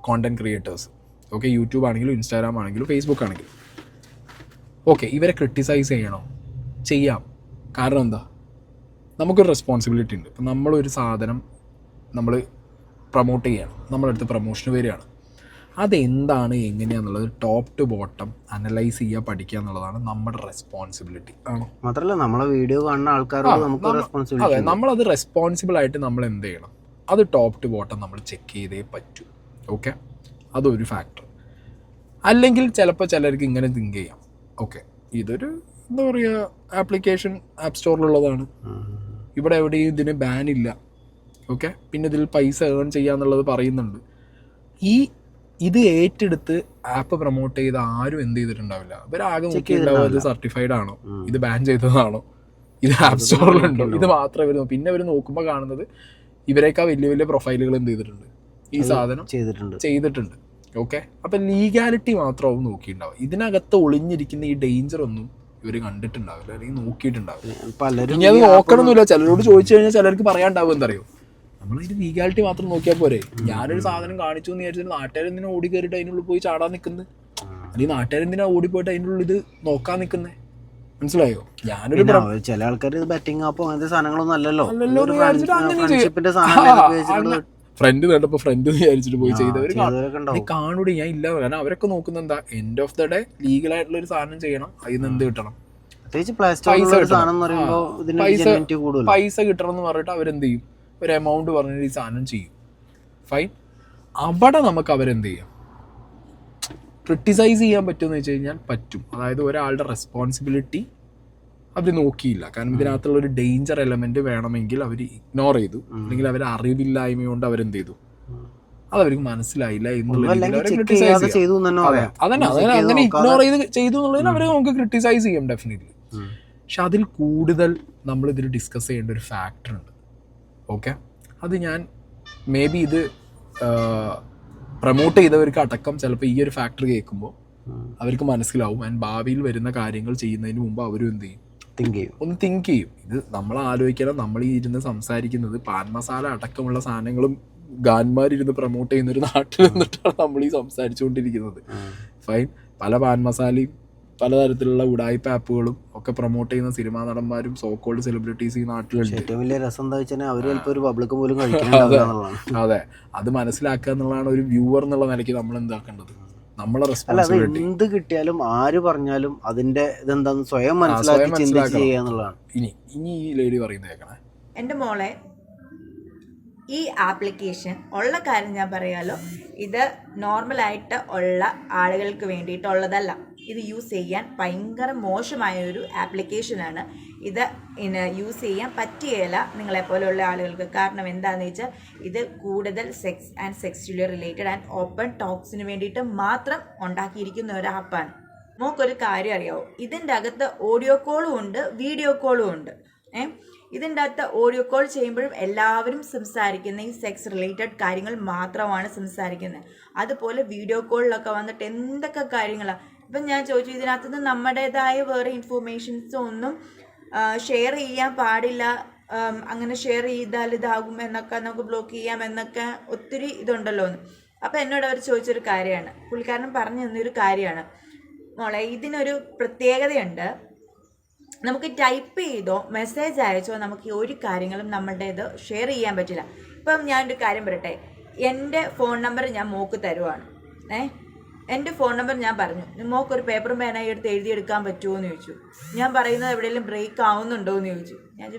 content creators okay YouTube ആണെങ്കിലും ഇൻസ്റ്റാഗ്രാം ആണെങ്കിലും ഫേസ്ബുക്ക് ആണെങ്കിലും. ഓക്കെ ഇവരെ ക്രിട്ടിസൈസ് ചെയ്യണോ? ചെയ്യാം. കാരണം എന്താ? നമുക്കൊരു റെസ്പോൺസിബിലിറ്റി ഉണ്ട്. ഇപ്പം നമ്മളൊരു സാധനം നമ്മൾ പ്രൊമോട്ട് ചെയ്യണം. നമ്മളടുത്ത് പ്രൊമോഷന് വരികയാണ്. അതെന്താണ് എങ്ങനെയാണെന്നുള്ളത് ടോപ്പ് ടു ബോട്ടം അനലൈസ് ചെയ്യുക പഠിക്കുക എന്നുള്ളതാണ് നമ്മുടെ റെസ്പോൺസിബിലിറ്റി ആണോ? മാത്രമല്ല നമ്മളെ വീഡിയോ കാണുന്ന ആൾക്കാരോട് നമുക്ക് റെസ്പോൺസിബിലിറ്റി അതെ നമ്മളത് റെസ്പോൺസിബിൾ ആയിട്ട് നമ്മൾ എന്ത് ചെയ്യണം? അത് ടോപ്പ് ടു ബോട്ടം നമ്മൾ ചെക്ക് ചെയ്തേ പറ്റൂ. ഓക്കെ അതൊരു ഫാക്ടർ അല്ലെങ്കിൽ ചിലപ്പോൾ ചിലർക്ക് ഇങ്ങനെ തിങ്ക് ചെയ്യാം. ഓക്കെ ഇതൊരു എന്താ പറയുക ആപ്ലിക്കേഷൻ ആപ്പ് സ്റ്റോറിലുള്ളതാണ് ഇവിടെ എവിടെയും ഇതിന് ബാൻ ഇല്ല. ഓക്കെ പിന്നെ ഇതിൽ പൈസ ഏൺ ചെയ്യാന്നുള്ളത് പറയുന്നുണ്ട്. ഈ ഇത് ഏറ്റെടുത്ത് ആപ്പ് പ്രൊമോട്ട് ചെയ്ത് ആരും എന്ത് ചെയ്തിട്ടുണ്ടാവില്ല. ഇവരാകെ നോക്കിയിട്ടുണ്ടാവും ഇത് സർട്ടിഫൈഡ് ആണോ? ഇത് ബാൻ ചെയ്തതാണോ? ഇത് ആപ്പ് സ്റ്റോറിലുണ്ടോ ഇത് മാത്രമേ ഇവർ പിന്നെ ഇവർ നോക്കുമ്പോൾ കാണുന്നത് ഇവരെയൊക്കെ വലിയ വലിയ പ്രൊഫൈലുകൾ എന്ത് ചെയ്തിട്ടുണ്ട്? ഈ സാധനം ചെയ്തിട്ടുണ്ട്. ചെയ്തിട്ടുണ്ട്. ഓക്കെ അപ്പൊ ലീഗാലിറ്റി മാത്രമാവും നോക്കിയിട്ടുണ്ടാവും ഇതിനകത്ത് ഒളിഞ്ഞിരിക്കുന്ന ഈ ഡേഞ്ചർ ഒന്നും ഇവർ കണ്ടിട്ടുണ്ടാവില്ല. അല്ലെങ്കിൽ നോക്കിയിട്ടുണ്ടാവില്ല. പലരും ഇനി അത് നോക്കണമെന്നില്ല ചിലരോട് ചോദിച്ചു കഴിഞ്ഞാൽ ചിലർക്ക് പറയാണ്ടാവും എന്തറിയോ? നമ്മൾ ഇതിന് ലീഗാലിറ്റി മാത്രം നോക്കിയാൽ പോരെ. ഞാനൊരു സാധനം കാണിച്ചു എന്ന് വിചാരിച്ചിട്ട് നാട്ടുകാർ എന്തിനാ ഓടി കയറിയിട്ട് അതിനുള്ളിൽ പോയി ചാടാൻ നിൽക്കുന്നത് അല്ലെങ്കിൽ നാട്ടുകാർ എന്തിനാ ഓടിപ്പോയിട്ട് പോയിട്ട് ഉള്ളിൽ ഇത് നോക്കാൻ നിൽക്കുന്നത് മനസ്സിലായോ? ഞാനൊരു ചില ആൾക്കാർ ഇത് ബെറ്റിംഗ് ആപ്പോ അങ്ങനത്തെ സാധനങ്ങളൊന്നും അല്ലല്ലോ. ഫ്രണ്ട് കണ്ടപ്പോ ഫ്രണ്ട് വിചാരിച്ചിട്ട് പോയി ചെയ്തവർ കാണൂടി ഞാൻ ഇല്ല. കാരണം അവരൊക്കെ നോക്കുന്നത് എന്താ end of the day legal ആയിട്ടുള്ള ഒരു സാധനം ചെയ്യണം. അതിന് എന്ത് കിട്ടണം? പൈസ കിട്ടണം എന്ന് പറഞ്ഞിട്ട് അവരെന്ത് ചെയ്യും? ഒരു എമൗണ്ട് പറഞ്ഞിട്ട് ഈ സാധനം ചെയ്യും. ഫൈൻ അവിടെ നമുക്ക് അവരെന്ത് ചെയ്യാം? ക്രിട്ടിസൈസ് ചെയ്യാൻ പറ്റുമെന്ന് വെച്ച് കഴിഞ്ഞാൽ പറ്റും. അതായത് ഒരാളുടെ റെസ്പോൺസിബിലിറ്റി അവർ നോക്കിയില്ല. കാരണം ഇതിനകത്തുള്ള ഒരു ഡേഞ്ചർ എലമെന്റ് വേണമെങ്കിൽ അവർ ഇഗ്നോർ ചെയ്തു. അല്ലെങ്കിൽ അവർ അറിവില്ലായ്മ കൊണ്ട് അവരെന്ത് ചെയ്തു? അതവർക്ക് മനസ്സിലായില്ല എന്നുള്ള അതന്നെ അങ്ങനെ ഇഗ്നോർ ചെയ്ത് ചെയ്തു എന്നുള്ളതിന് അവരെ നമുക്ക് ക്രിട്ടിസൈസ് ചെയ്യാം ഡെഫിനറ്റ്ലി. പക്ഷെ അതിൽ കൂടുതൽ നമ്മൾ ഇതിൽ ഡിസ്കസ് ചെയ്യേണ്ട ഒരു ഫാക്ടർ ഉണ്ട്. ഓക്കെ അത് ഞാൻ മേ ബി ഇത് പ്രൊമോട്ട് ചെയ്തവർക്ക് അടക്കം ചിലപ്പോൾ ഈ ഒരു ഫാക്ടർ കേൾക്കുമ്പോൾ അവർക്ക് മനസ്സിലാവും ആൻഡ് ഭാവിയിൽ വരുന്ന കാര്യങ്ങൾ ചെയ്യുന്നതിന് മുമ്പ് അവരും എന്ത് ചെയ്യും? തിങ്ക് ചെയ്യും. ഒന്ന് തിങ്ക് ചെയ്യും. ഇത് നമ്മൾ ആലോചിക്കണം. നമ്മൾ ഈ ഇരുന്ന് സംസാരിക്കുന്നത് പാൻ മസാല അടക്കമുള്ള സാധനങ്ങളും ഗാന്മാരിരുന്ന് പ്രൊമോട്ട് ചെയ്യുന്ന ഒരു നാട്ടിൽ നിന്നിട്ടാണ് നമ്മൾ ഈ സംസാരിച്ചുകൊണ്ടിരിക്കുന്നത്. ഫൈൻ പല പാൻ മസാലയും പലതരത്തിലുള്ള ഉടായ്പ ആപ്പുകളും ഒക്കെ പ്രൊമോട്ട് ചെയ്യുന്ന സിനിമാ നടന്മാരും സോ കോൾഡ് സെലിബ്രിറ്റീസ് ഈ നാട്ടിലുണ്ട്. ഏറ്റവും വലിയ രസം എന്താ വെച്ചാൽ ഒരു പബ്ലിക് പോലും അതെ. അത്. മനസ്സിലാക്കുക എന്നുള്ളതാണ് ഒരു വ്യൂവർ എന്നുള്ള നിലയ്ക്ക് നമ്മൾ എന്താക്കേണ്ടത്? നമ്മളെ റെസ്പോൺസിബിലിറ്റി എന്ത് കിട്ടിയാലും ആര് പറഞ്ഞാലും അതിന്റെ ഇതെന്താന്ന് സ്വയം മനസ്സിലാക്കി ചിന്തിച്ച്. ചെയ്യുക എന്നുള്ളതാണ്. ഇനി ഇനി ഈ ലേഡി പറയുന്നത് കേൾക്കണേ. എന്റെ മോളെ ഈ ആപ്ലിക്കേഷൻ ഉള്ള കാര്യം ഞാൻ പറയാലോ. ഇത് നോർമലായിട്ട് ഉള്ള ആളുകൾക്ക് വേണ്ടിയിട്ടുള്ളതല്ല. ഇത് യൂസ് ചെയ്യാൻ ഭയങ്കര മോശമായ ഒരു ആപ്ലിക്കേഷനാണ് ഇത് യൂസ് ചെയ്യാൻ പറ്റിയല്ല നിങ്ങളെപ്പോലെയുള്ള ആളുകൾക്ക്. കാരണം എന്താണെന്ന് വെച്ചാൽ ഇത് കൂടുതൽ sex and sexually related and open ടോക്സിന് വേണ്ടിയിട്ട് മാത്രം ഉണ്ടാക്കിയിരിക്കുന്ന ഒരു ആപ്പാണ് നമുക്കൊരു കാര്യം അറിയാവോ? ഇതിന്റെ അകത്ത് ഓഡിയോ കോളും ഉണ്ട് വീഡിയോ കോളും ഉണ്ട്. ഏ? ഇതിന്റെ അകത്ത് ഓഡിയോ കോൾ ചെയ്യുമ്പോഴും എല്ലാവരും സംസാരിക്കുന്ന ഈ സെക്സ് റിലേറ്റഡ് കാര്യങ്ങൾ മാത്രമാണ് സംസാരിക്കുന്നത്. അതുപോലെ വീഡിയോ കോളിലൊക്കെ വന്നിട്ട് എന്തൊക്കെ കാര്യങ്ങളാണ് ഇപ്പം ഞാൻ ചോദിച്ചു ഇതിനകത്ത് നിന്ന് നമ്മുടേതായ വേറെ ഇൻഫോർമേഷൻസോ ഒന്നും ഷെയർ ചെയ്യാൻ പാടില്ല അങ്ങനെ ഷെയർ ചെയ്താൽ ഇതാകും എന്നൊക്കെ നമുക്ക് ബ്ലോക്ക് ചെയ്യാം എന്നൊക്കെ ഒത്തിരി ഇതുണ്ടല്ലോ എന്ന്. അപ്പോൾ എന്നോട് അവർ ചോദിച്ചൊരു കാര്യമാണ്. പുള്ളിക്കാരൻ പറഞ്ഞു തന്നൊരു കാര്യമാണ്. മോളെ ഇതിനൊരു പ്രത്യേകതയുണ്ട്. നമുക്ക് ടൈപ്പ് ചെയ്തോ മെസ്സേജ് അയച്ചോ നമുക്ക് ഒരു കാര്യങ്ങളും നമ്മളുടേത് ഷെയർ ചെയ്യാൻ പറ്റില്ല. ഇപ്പം ഞാനൊരു കാര്യം പറയട്ടെ. എന്റെ ഫോൺ നമ്പർ ഞാൻ മോക്ക് തരുവാണ്. ഏ? എന്റെ ഫോൺ നമ്പർ ഞാൻ പറഞ്ഞു. മോക്ക് ഒരു പേപ്പറും പേനായി എടുത്ത് എഴുതിയെടുക്കാൻ പറ്റുമോ എന്ന് ചോദിച്ചു. ഞാൻ പറയുന്നത് എവിടെയെങ്കിലും ബ്രേക്ക് ആവുന്നുണ്ടോ എന്ന് ചോദിച്ചു. ഞാൻ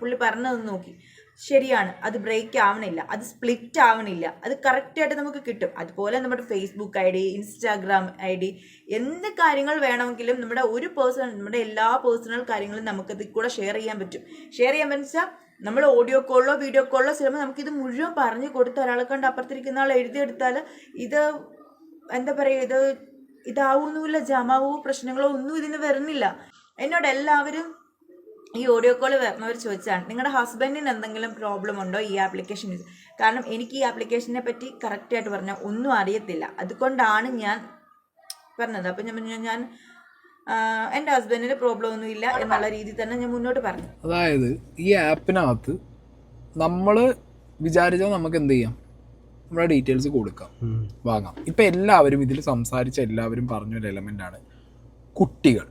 പുള്ളി പറഞ്ഞതൊന്ന് നോക്കി. ശരിയാണ് അത് ബ്രേക്ക് ആവണില്ല. അത് സ്പ്ലിറ്റ് ആവണില്ല. അത് കറക്റ്റായിട്ട് നമുക്ക് കിട്ടും. അതുപോലെ നമ്മുടെ Facebook I D Instagram I D എന്ത് കാര്യങ്ങൾ വേണമെങ്കിലും നമ്മുടെ ഒരു പേഴ്സണൽ നമ്മുടെ എല്ലാ പേഴ്സണൽ കാര്യങ്ങളും നമുക്ക് ഇതിൽ കൂടെ ഷെയർ ചെയ്യാൻ പറ്റും. ഷെയർ ചെയ്യാൻ പറ്റുക നമ്മൾ ഓഡിയോ കോളിലോ വീഡിയോ കോളിലോ ചിലപ്പോൾ നമുക്കിത് മുഴുവൻ പറഞ്ഞു കൊടുത്ത് ഒരാളെ കണ്ട് അപ്പുറത്തിരിക്കുന്ന ആൾ എഴുതിയെടുത്താൽ ഇത് എന്താ പറയുക ഇത് ഇതാവുന്നില്ല ജമാവോ പ്രശ്നങ്ങളോ ഒന്നും ഇതിന് വരുന്നില്ല. എന്നോട് എല്ലാവരും ഈ ഓഡിയോ കോൾ വരുന്നവർ ചോദിച്ചാണ് നിങ്ങളുടെ ഹസ്ബൻഡിന് എന്തെങ്കിലും പ്രോബ്ലം ഉണ്ടോ ഈ ആപ്ലിക്കേഷൻ കാരണം എനിക്ക് ഈ ആപ്ലിക്കേഷനെ പറ്റി കറക്റ്റായിട്ട് പറഞ്ഞാൽ ഒന്നും അറിയത്തില്ല. അതുകൊണ്ടാണ് ഞാൻ പറഞ്ഞത്. അപ്പം ഞാൻ ഞാൻ എന്റെ ഹസ്ബൻഡിന് പ്രോബ്ലം ഒന്നും ഇല്ല എന്നുള്ള രീതിയിൽ തന്നെ ഞാൻ മുന്നോട്ട് പറഞ്ഞു. അതായത് ഈ ആപ്പിനകത്ത് നമ്മൾ വിചാരിച്ചാൽ നമുക്ക് എന്ത് ചെയ്യാം? നമ്മുടെ ഡീറ്റെയിൽസ് കൊടുക്കാം. വാങ്ങാം. ഇപ്പം എല്ലാവരും ഇതിൽ സംസാരിച്ച എല്ലാവരും പറഞ്ഞൊരു എലമെന്റ് ആണ് കുട്ടികൾ.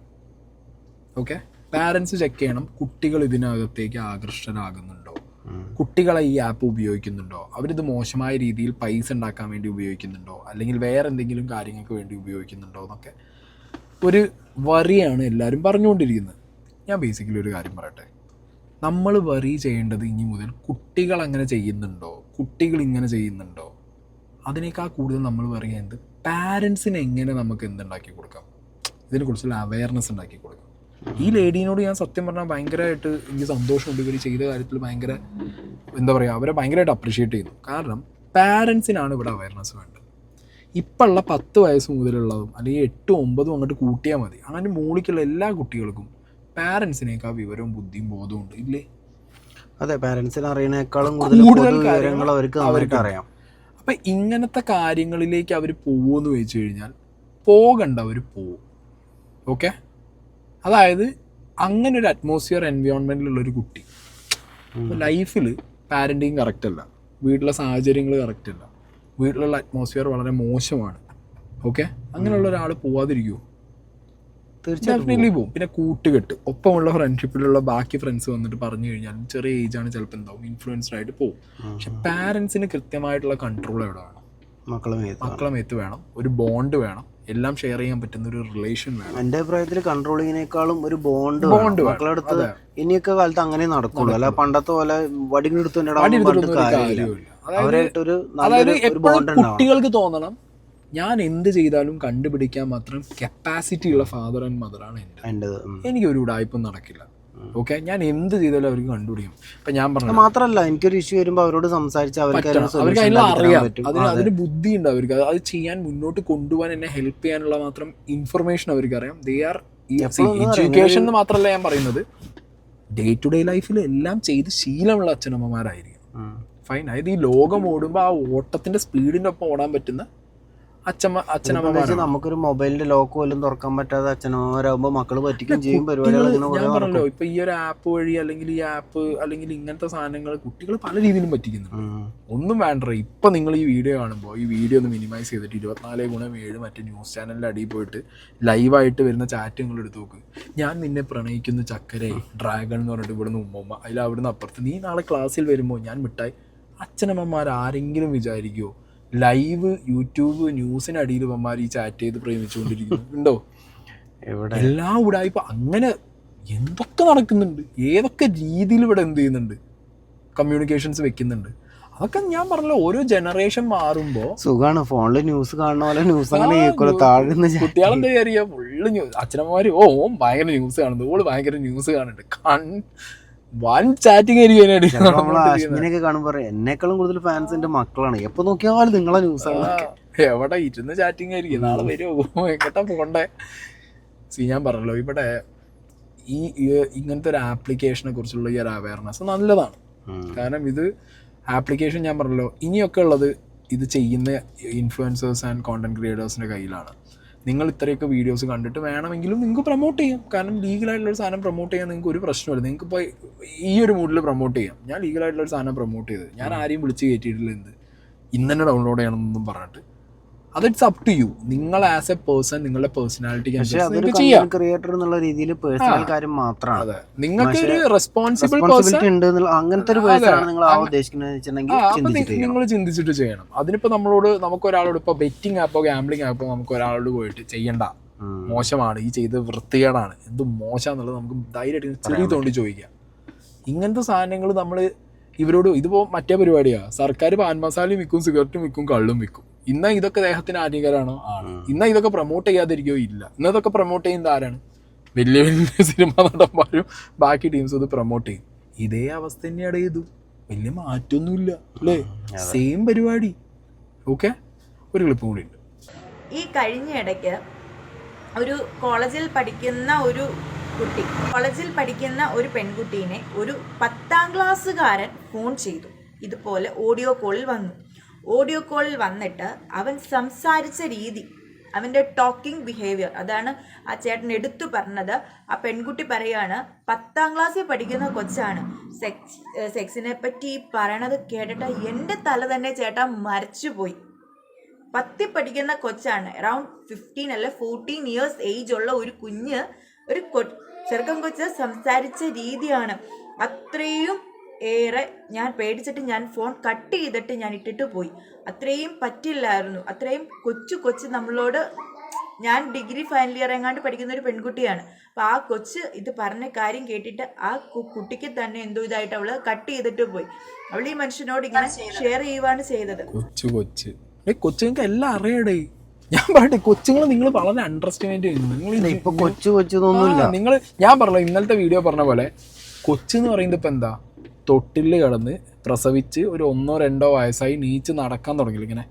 ഓക്കെ പാരൻസ് ചെക്ക് ചെയ്യണം കുട്ടികൾ ഇതിനകത്തേക്ക് ആകർഷകനാകുന്നുണ്ടോ കുട്ടികളെ ഈ ആപ്പ് ഉപയോഗിക്കുന്നുണ്ടോ? അവരിത് മോശമായ രീതിയിൽ പൈസ ഉണ്ടാക്കാൻ വേണ്ടി ഉപയോഗിക്കുന്നുണ്ടോ? അല്ലെങ്കിൽ വേറെ എന്തെങ്കിലും കാര്യങ്ങൾക്ക് വേണ്ടി ഉപയോഗിക്കുന്നുണ്ടോ എന്നൊക്കെ ഒരു വറിയാണ് എല്ലാവരും പറഞ്ഞുകൊണ്ടിരിക്കുന്നത്. ഞാൻ ബേസിക്കലി ഒരു കാര്യം പറയട്ടെ. നമ്മൾ വറി ചെയ്യേണ്ടത് ഇനി മുതൽ കുട്ടികൾ അങ്ങനെ ചെയ്യുന്നുണ്ടോ? കുട്ടികൾ ഇങ്ങനെ ചെയ്യുന്നുണ്ടോ? അതിനേക്കാൾ കൂടുതൽ നമ്മൾ പറയുന്നത് പാരൻസിന് എങ്ങനെ നമുക്ക് എന്തുണ്ടാക്കി കൊടുക്കാം? ഇതിനെക്കുറിച്ചുള്ള അവയർനെസ് ഉണ്ടാക്കി കൊടുക്കാം. ഈ ലേഡീനോട് ഞാൻ സത്യം പറഞ്ഞാൽ ഭയങ്കരമായിട്ട് എനിക്ക് സന്തോഷമുണ്ട്. ഇവർ ചെയ്ത കാര്യത്തിൽ ഭയങ്കര എന്താ പറയുക അവരെ ഭയങ്കരമായിട്ട് അപ്രീഷിയേറ്റ് ചെയ്യുന്നു. കാരണം പാരൻസിനാണ് ഇവിടെ അവയർനെസ് വേണ്ടത്. ഇപ്പോഴുള്ള പത്ത് വയസ്സ് മുതലുള്ളതും അല്ലെങ്കിൽ എട്ടും ഒമ്പതും അങ്ങോട്ട് കൂട്ടിയാൽ മതി. അങ്ങനെ മൂളിക്കുള്ള എല്ലാ കുട്ടികൾക്കും പാരൻസിനേക്കാൾ വിവരവും ബുദ്ധിയും ബോധവും ഉണ്ട്. ഇല്ലേ? അതെ പാരന്റ്സിന് അറിയണേക്കാളും കൂടുതൽ കാര്യങ്ങൾ അവർക്ക് അവർക്ക് അറിയാം. അപ്പം ഇങ്ങനത്തെ കാര്യങ്ങളിലേക്ക് അവർ പോകുമെന്ന് ചോദിച്ചു കഴിഞ്ഞാൽ പോകണ്ട അവർ പോവും. ഓക്കെ? അതായത് അങ്ങനെ ഒരു അറ്റ്മോസ്ഫിയർ എൻവയോൺമെന്റിലുള്ള ഒരു കുട്ടി. ലൈഫിൽ പാരന്റിങ് കറക്റ്റ് അല്ല. വീട്ടിലെ സാഹചര്യങ്ങൾ കറക്റ്റ് അല്ല. വീട്ടിലുള്ള അറ്റ്മോസ്ഫിയർ വളരെ മോശമാണ്. ഓക്കെ? അങ്ങനെയുള്ള ഒരാൾ പോവാതിരിക്കുമോ തീർച്ചയായിട്ടും പോകും. പിന്നെ കൂട്ടുകെട്ട്. ഒപ്പമുള്ള ഫ്രണ്ട്ഷിപ്പിലുള്ള ബാക്കി ഫ്രണ്ട്സ് വന്നിട്ട് പറഞ്ഞു കഴിഞ്ഞാൽ ചെറിയ ഏജ് ആണ് ചിലപ്പോൾ എന്താവും. ഇൻഫ്ലുവൻസ്ഡ് ആയിട്ട് പോകും. പക്ഷെ പാരൻസിന് കൃത്യമായിട്ടുള്ള കൺട്രോൾ എവിടെ വേണം? മക്കളെ മേത്ത് വേണം. ഒരു ബോണ്ട് വേണം. എല്ലാം ഷെയർ ചെയ്യാൻ പറ്റുന്ന ഒരു റിലേഷൻ വേണം. എന്റെ അഭിപ്രായത്തിൽ കൺട്രോളിങ്ങിനേക്കാളും ഒരു ബോണ്ട് ബോണ്ട് മക്കളെടുത്ത്. ഇനിയൊക്കെ കാലത്ത് അങ്ങനെ നടക്കുള്ളൂ. അല്ല പണ്ടത്തെ പോലെ വടിങ്ങെടുത്ത് വടി എടുത്തിട്ടൊന്നും ഒരു കാര്യവുമില്ല. അതായത് അവരായിട്ടൊരു നല്ലൊരു ബോണ്ട് കുട്ടികൾക്ക് തോന്നണം. ഞാൻ എന്ത് ചെയ്താലും കണ്ടുപിടിക്കാൻ മാത്രം കപ്പാസിറ്റി ഉള്ള ഫാദർ ആൻഡ് മദറാണ് എന്റെ. എനിക്ക് ഒരു ഉടായ്പും നടക്കില്ല. ഓക്കെ ഞാൻ എന്ത് ചെയ്താലും അവർക്ക് കണ്ടുപിടിക്കും. ഇപ്പൊ ഞാൻ പറഞ്ഞു മാത്രല്ല എനിക്കൊരു ഇഷ്യൂ വരുമ്പോൾ അവരോട് സംസാരിച്ച് അവർക്ക് അറിയാം. അതിന് അതിന് ബുദ്ധി ഉണ്ട് അവർക്ക്. അത് ചെയ്യാൻ മുന്നോട്ട് കൊണ്ടുപോകാൻ എന്നെ ഹെൽപ്പ് ചെയ്യാനുള്ള മാത്രം ഇൻഫർമേഷൻ അവർക്ക് അറിയാം ദേ ആർ. എഡ്യൂക്കേഷൻ എന്ന് മാത്രമല്ല ഞാൻ പറയുന്നത്. ഡേ ടു ഡേ ലൈഫിൽ എല്ലാം ചെയ്ത് ശീലമുള്ള അച്ഛനമ്മമാരായിരിക്കും. ഫൈൻ അതായത് ഈ ലോകം ഓടുമ്പോൾ ആ ഓട്ടത്തിന്റെ സ്പീഡിനൊപ്പം ഒപ്പം ഓടാൻ പറ്റുന്ന അച്ഛമ്മ നമുക്കൊരു മൊബൈലിന്റെ ലോക്ക് പോലും തുറക്കാൻ പറ്റാതെ അച്ഛനമ്മമാരാകുമ്പോ മക്കൾ പറ്റിക്കും ചെയ്യും ഞാൻ പറഞ്ഞല്ലോ ഇപ്പൊ ഈ ഒരു ആപ്പ് വഴി അല്ലെങ്കിൽ ഈ ആപ്പ് അല്ലെങ്കിൽ ഇങ്ങനത്തെ സാധനങ്ങൾ കുട്ടികൾ പല രീതിയിലും പറ്റിക്കുന്നുണ്ട്. ഒന്നും വേണ്ട ഇപ്പൊ നിങ്ങൾ ഈ വീഡിയോ കാണുമ്പോൾ ഈ വീഡിയോ ഒന്ന് മിനിമൈസ് ചെയ്തിട്ട് ഇരുപത്തിനാല് ഗുണം ഏഴ് മറ്റേ ന്യൂസ് ചാനലിന്റെ അടിയിൽ പോയിട്ട് ലൈവായിട്ട് വരുന്ന ചാറ്റ് നിങ്ങൾ എടുത്ത് നോക്ക്. ഞാൻ നിന്നെ പ്രണയിക്കുന്ന ചക്കരെ ഡ്രാഗൺ എന്ന് പറഞ്ഞിട്ട് ഇവിടുന്ന് ഉമ്മമ്മ അതിൽ അവിടുന്ന് അപ്പുറത്ത്. നീ നാളെ ക്ലാസ്സിൽ വരുമ്പോൾ ഞാൻ മിഠായി അച്ഛനമ്മമാർ ആരെങ്കിലും വിചാരിക്കുമോ ലൈവ് യൂട്യൂബ് ന്യൂസിനടിയിൽ ഇവന്മാർ ഈ ചാറ്റ് ചെയ്ത് പ്രേമിച്ചുകൊണ്ടിരിക്കുന്നു. ഉണ്ടോ? എവിടെ? എല്ലാ ഉടായ്പ അങ്ങനെ എന്തൊക്കെ നടക്കുന്നുണ്ട്? ഏതൊക്കെ രീതിയിൽ ഇവിടെ എന്ത് ചെയ്യുന്നുണ്ട്? കമ്മ്യൂണിക്കേഷൻസ് വെക്കുന്നുണ്ട്. അതൊക്കെ ഞാൻ പറഞ്ഞല്ലോ ഓരോ ജനറേഷൻ മാറുമ്പോ സുഖമാണ് ഫോണിൽ ന്യൂസ് കാണുന്ന പോലെ ന്യൂസ് അങ്ങനെ കുട്ടികളെന്താ അറിയാം ഫുള്ള് ന്യൂസ് അച്ഛനമ്മമാര് ഓ ഭയങ്കര ന്യൂസ് കാണുന്നു. ഓൾ ഭയങ്കര ന്യൂസ് കാണുന്നുണ്ട്. കൺ വൺ ചാറ്റിംഗ് ആശ്മിനെയൊക്കെ കാണുമ്പോ എന്നെക്കാളും കൂടുതൽ ഫാൻസ് എന്റെ മക്കളാണ്. എപ്പോ നോക്കിയാലും നിങ്ങളെ ന്യൂസ് എവിടെ ഇരുന്ന് ചാറ്റിംഗ് ആയിരിക്കും? നാളെ വരുമോ എങ്ങട്ടാ പോണ്ടേ സി ഞാൻ പറഞ്ഞല്ലോ ഇവിടെ ഈ ഈ- ഇങ്ങനത്തെ ഒരു ആപ്ലിക്കേഷനെ കുറിച്ചുള്ള ഈ ഒരു അവയർനെസ് നല്ലതാണ്. കാരണം ഇത് ആപ്ലിക്കേഷൻ ഞാൻ പറഞ്ഞല്ലോ ഇനിയൊക്കെ ഉള്ളത് ഇത് ചെയ്യുന്ന ഇൻഫ്ലുവൻസേഴ്സ് ആൻഡ് കോണ്ടന്റ് ക്രിയേറ്റേഴ്സിന്റെ കയ്യിലാണ്. നിങ്ങൾ ഇത്രയൊക്കെ വീഡിയോസ് കണ്ടിട്ട് വേണമെങ്കിലും നിങ്ങൾക്ക് പ്രൊമോട്ട് ചെയ്യാം. കാരണം ലീഗലായിട്ടുള്ള ഒരു സാധനം പ്രൊമോട്ട് ചെയ്യാൻ നിങ്ങൾക്ക് ഒരു പ്രശ്നമില്ല നിങ്ങൾക്ക് ഇപ്പോൾ ഈ ഒരു മൂഡിൽ പ്രൊമോട്ട് ചെയ്യാം. ഞാൻ ലീഗലായിട്ടുള്ള ഒരു സാധനം പ്രൊമോട്ട് ചെയ്ത്. ഞാൻ ആരെയും വിളിച്ച് കയറ്റിയിട്ടില്ല എന്ത്? ഇന്ന് തന്നെ ഡൗൺലോഡ് ചെയ്യണമെന്നൊന്നും പറഞ്ഞിട്ട് അത് ഇറ്റ്സ് അപ് ടു യു നിങ്ങൾ ആസ് എ പേഴ്സൺ നിങ്ങളുടെ പേഴ്സണാലിറ്റിക്ക് ക്രിയേറ്റർ എന്നുള്ള രീതിയിൽ പേഴ്സണൽ കാര്യം മാത്രമാണ്. അതെ. നിങ്ങൾക്ക് ഒരു റെസ്പോൺസിബിൾ പേഴ്സൺ ഉണ്ട് അങ്ങനത്തെ ഒരു പേഴ്സണാണ് നിങ്ങൾ ഉദ്ദേശിക്കുന്നത്. നിങ്ങൾ ചിന്തിച്ചിട്ട് ചെയ്യണം. അതിനിപ്പോ നമ്മളോട് നമുക്ക് ഒരാളോട് ഇപ്പൊ ബെറ്റിംഗ് ആപ്പോ ഗാംബ്ലിംഗ് ആപ്പോ നമുക്ക് ഒരാളോട് പോയിട്ട് ചെയ്യണ്ട. മോശമാണ്. ഈ ചെയ്ത് വൃത്തികേടാണ്. എന്ത് മോശമാന്നുള്ളത് നമുക്ക് ധൈര്യമായിട്ട് ചെറിയ തോണ്ടി ചോദിക്കാം. ഇങ്ങനത്തെ സാധനങ്ങൾ നമ്മൾ ഇവരോട് ഇതിപ്പോ മറ്റേ പരിപാടിയാ. സർക്കാർ പാൻ മസാലയും വിൽക്കും സിഗരറ്റും വിൽക്കും കള്ളും വിൽക്കും. ഇന്ന ഇതൊക്കെ ദേഹത്തിന് ഹാനികരാണോ ആണ്. ഇന്ന ഇതൊക്കെ പ്രൊമോട്ട് ചെയ്യാതിരിക്കോ ഇല്ല. ഇന്നതൊക്കെ പ്രൊമോട്ട് ചെയ്യുന്നത് ആരാണ്? വലിയ വലിയ സിനിമ നടന്മാരും ബാക്കി ടീംസ് ഇത് പ്രൊമോട്ട് ചെയ്യും. ഇതേ അവസ്ഥ തന്നെയാണ് ഇതും. വലിയ മാറ്റമൊന്നുമില്ല അല്ലേ? സെയിം പരിപാടി. ഓക്കെ ഒരു ക്ലിപ്പ് കൂടി ഉണ്ട്. ഈ കഴിഞ്ഞ ഇടയ്ക്ക് ഒരു കോളേജിൽ പഠിക്കുന്ന ഒരു കുട്ടി കോളേജിൽ പഠിക്കുന്ന ഒരു പെൺകുട്ടീനെ ഒരു പത്താം ക്ലാസ്സുകാരൻ ഫോൺ ചെയ്തു. ഇതുപോലെ ഓഡിയോ കോളിൽ വന്നു. ഓഡിയോ കോളിൽ വന്നിട്ട് അവൻ സംസാരിച്ച രീതി അവന്റെ ടോക്കിംഗ് ബിഹേവിയർ അതാണ് ആ ചേട്ടൻ എടുത്തു പറഞ്ഞത്. ആ പെൺകുട്ടി പറയാണ് പത്താം ക്ലാസ്സിൽ പഠിക്കുന്ന കൊച്ചാണ്. സെക്സ് സെക്സിനെ പറ്റി പറയണത് കേട്ടിട്ട് എന്റെ തല തന്നെ ചേട്ടാ മരച്ചുപോയി. പത്തി പഠിക്കുന്ന കൊച്ചാണ്. അറൗണ്ട് ഫിഫ്റ്റീൻ അല്ലെ ഫോർട്ടീൻ ഇയേഴ്സ് ഏജ് ഉള്ള ഒരു കുഞ്ഞ് ഒരു കൊ ചെറുക്കൻ കൊച്ച് സംസാരിച്ച രീതിയാണ്. അത്രയും ഏറെ ഞാൻ പേടിച്ചിട്ട് ഞാൻ ഫോൺ കട്ട് ചെയ്തിട്ട് ഞാൻ ഇട്ടിട്ട് പോയി. അത്രയും പറ്റില്ലായിരുന്നു. അത്രയും കൊച്ചു കൊച്ചു നമ്മളോട് ഞാൻ ഡിഗ്രി ഫൈനൽ ഇയർ എങ്ങാണ്ട് പഠിക്കുന്ന ഒരു പെൺകുട്ടിയാണ്. അപ്പോൾ ആ കൊച്ച് ഇത് പറഞ്ഞ കാര്യം കേട്ടിട്ട് ആ കുട്ടിക്ക് തന്നെ എന്തോ ഇതായിട്ട് അവൾ കട്ട് ചെയ്തിട്ട് പോയി. അവൾ ഈ മനുഷ്യനോട് ഇങ്ങനെ ഷെയർ ചെയ്യുവാണ് ചെയ്തത്. കൊച്ചു കൊച്ച്. കൊച്ചുങ്ങൾക്ക് എല്ലാം അറിയടേ. ഞാൻ പറയട്ടെ കൊച്ചുങ്ങൾ നിങ്ങൾ വളരെ അണ്ടർസ്റ്റാൻഡ് ചെയ്യുന്നു. നിങ്ങൾ ഇപ്പൊ കൊച്ചു കൊച്ചൊന്നുമില്ല നിങ്ങൾ ഞാൻ പറഞ്ഞു ഇന്നലത്തെ വീഡിയോ പറഞ്ഞ പോലെ കൊച്ചു എന്ന് പറയുന്നത് ഇപ്പൊ എന്താ? തൊട്ടിൽ കിടന്ന് പ്രസവിച്ച് ഒരു ഒന്നോ രണ്ടോ വയസ്സായി നീച്ച് നടക്കാൻ തുടങ്ങി ഇങ്ങനെ.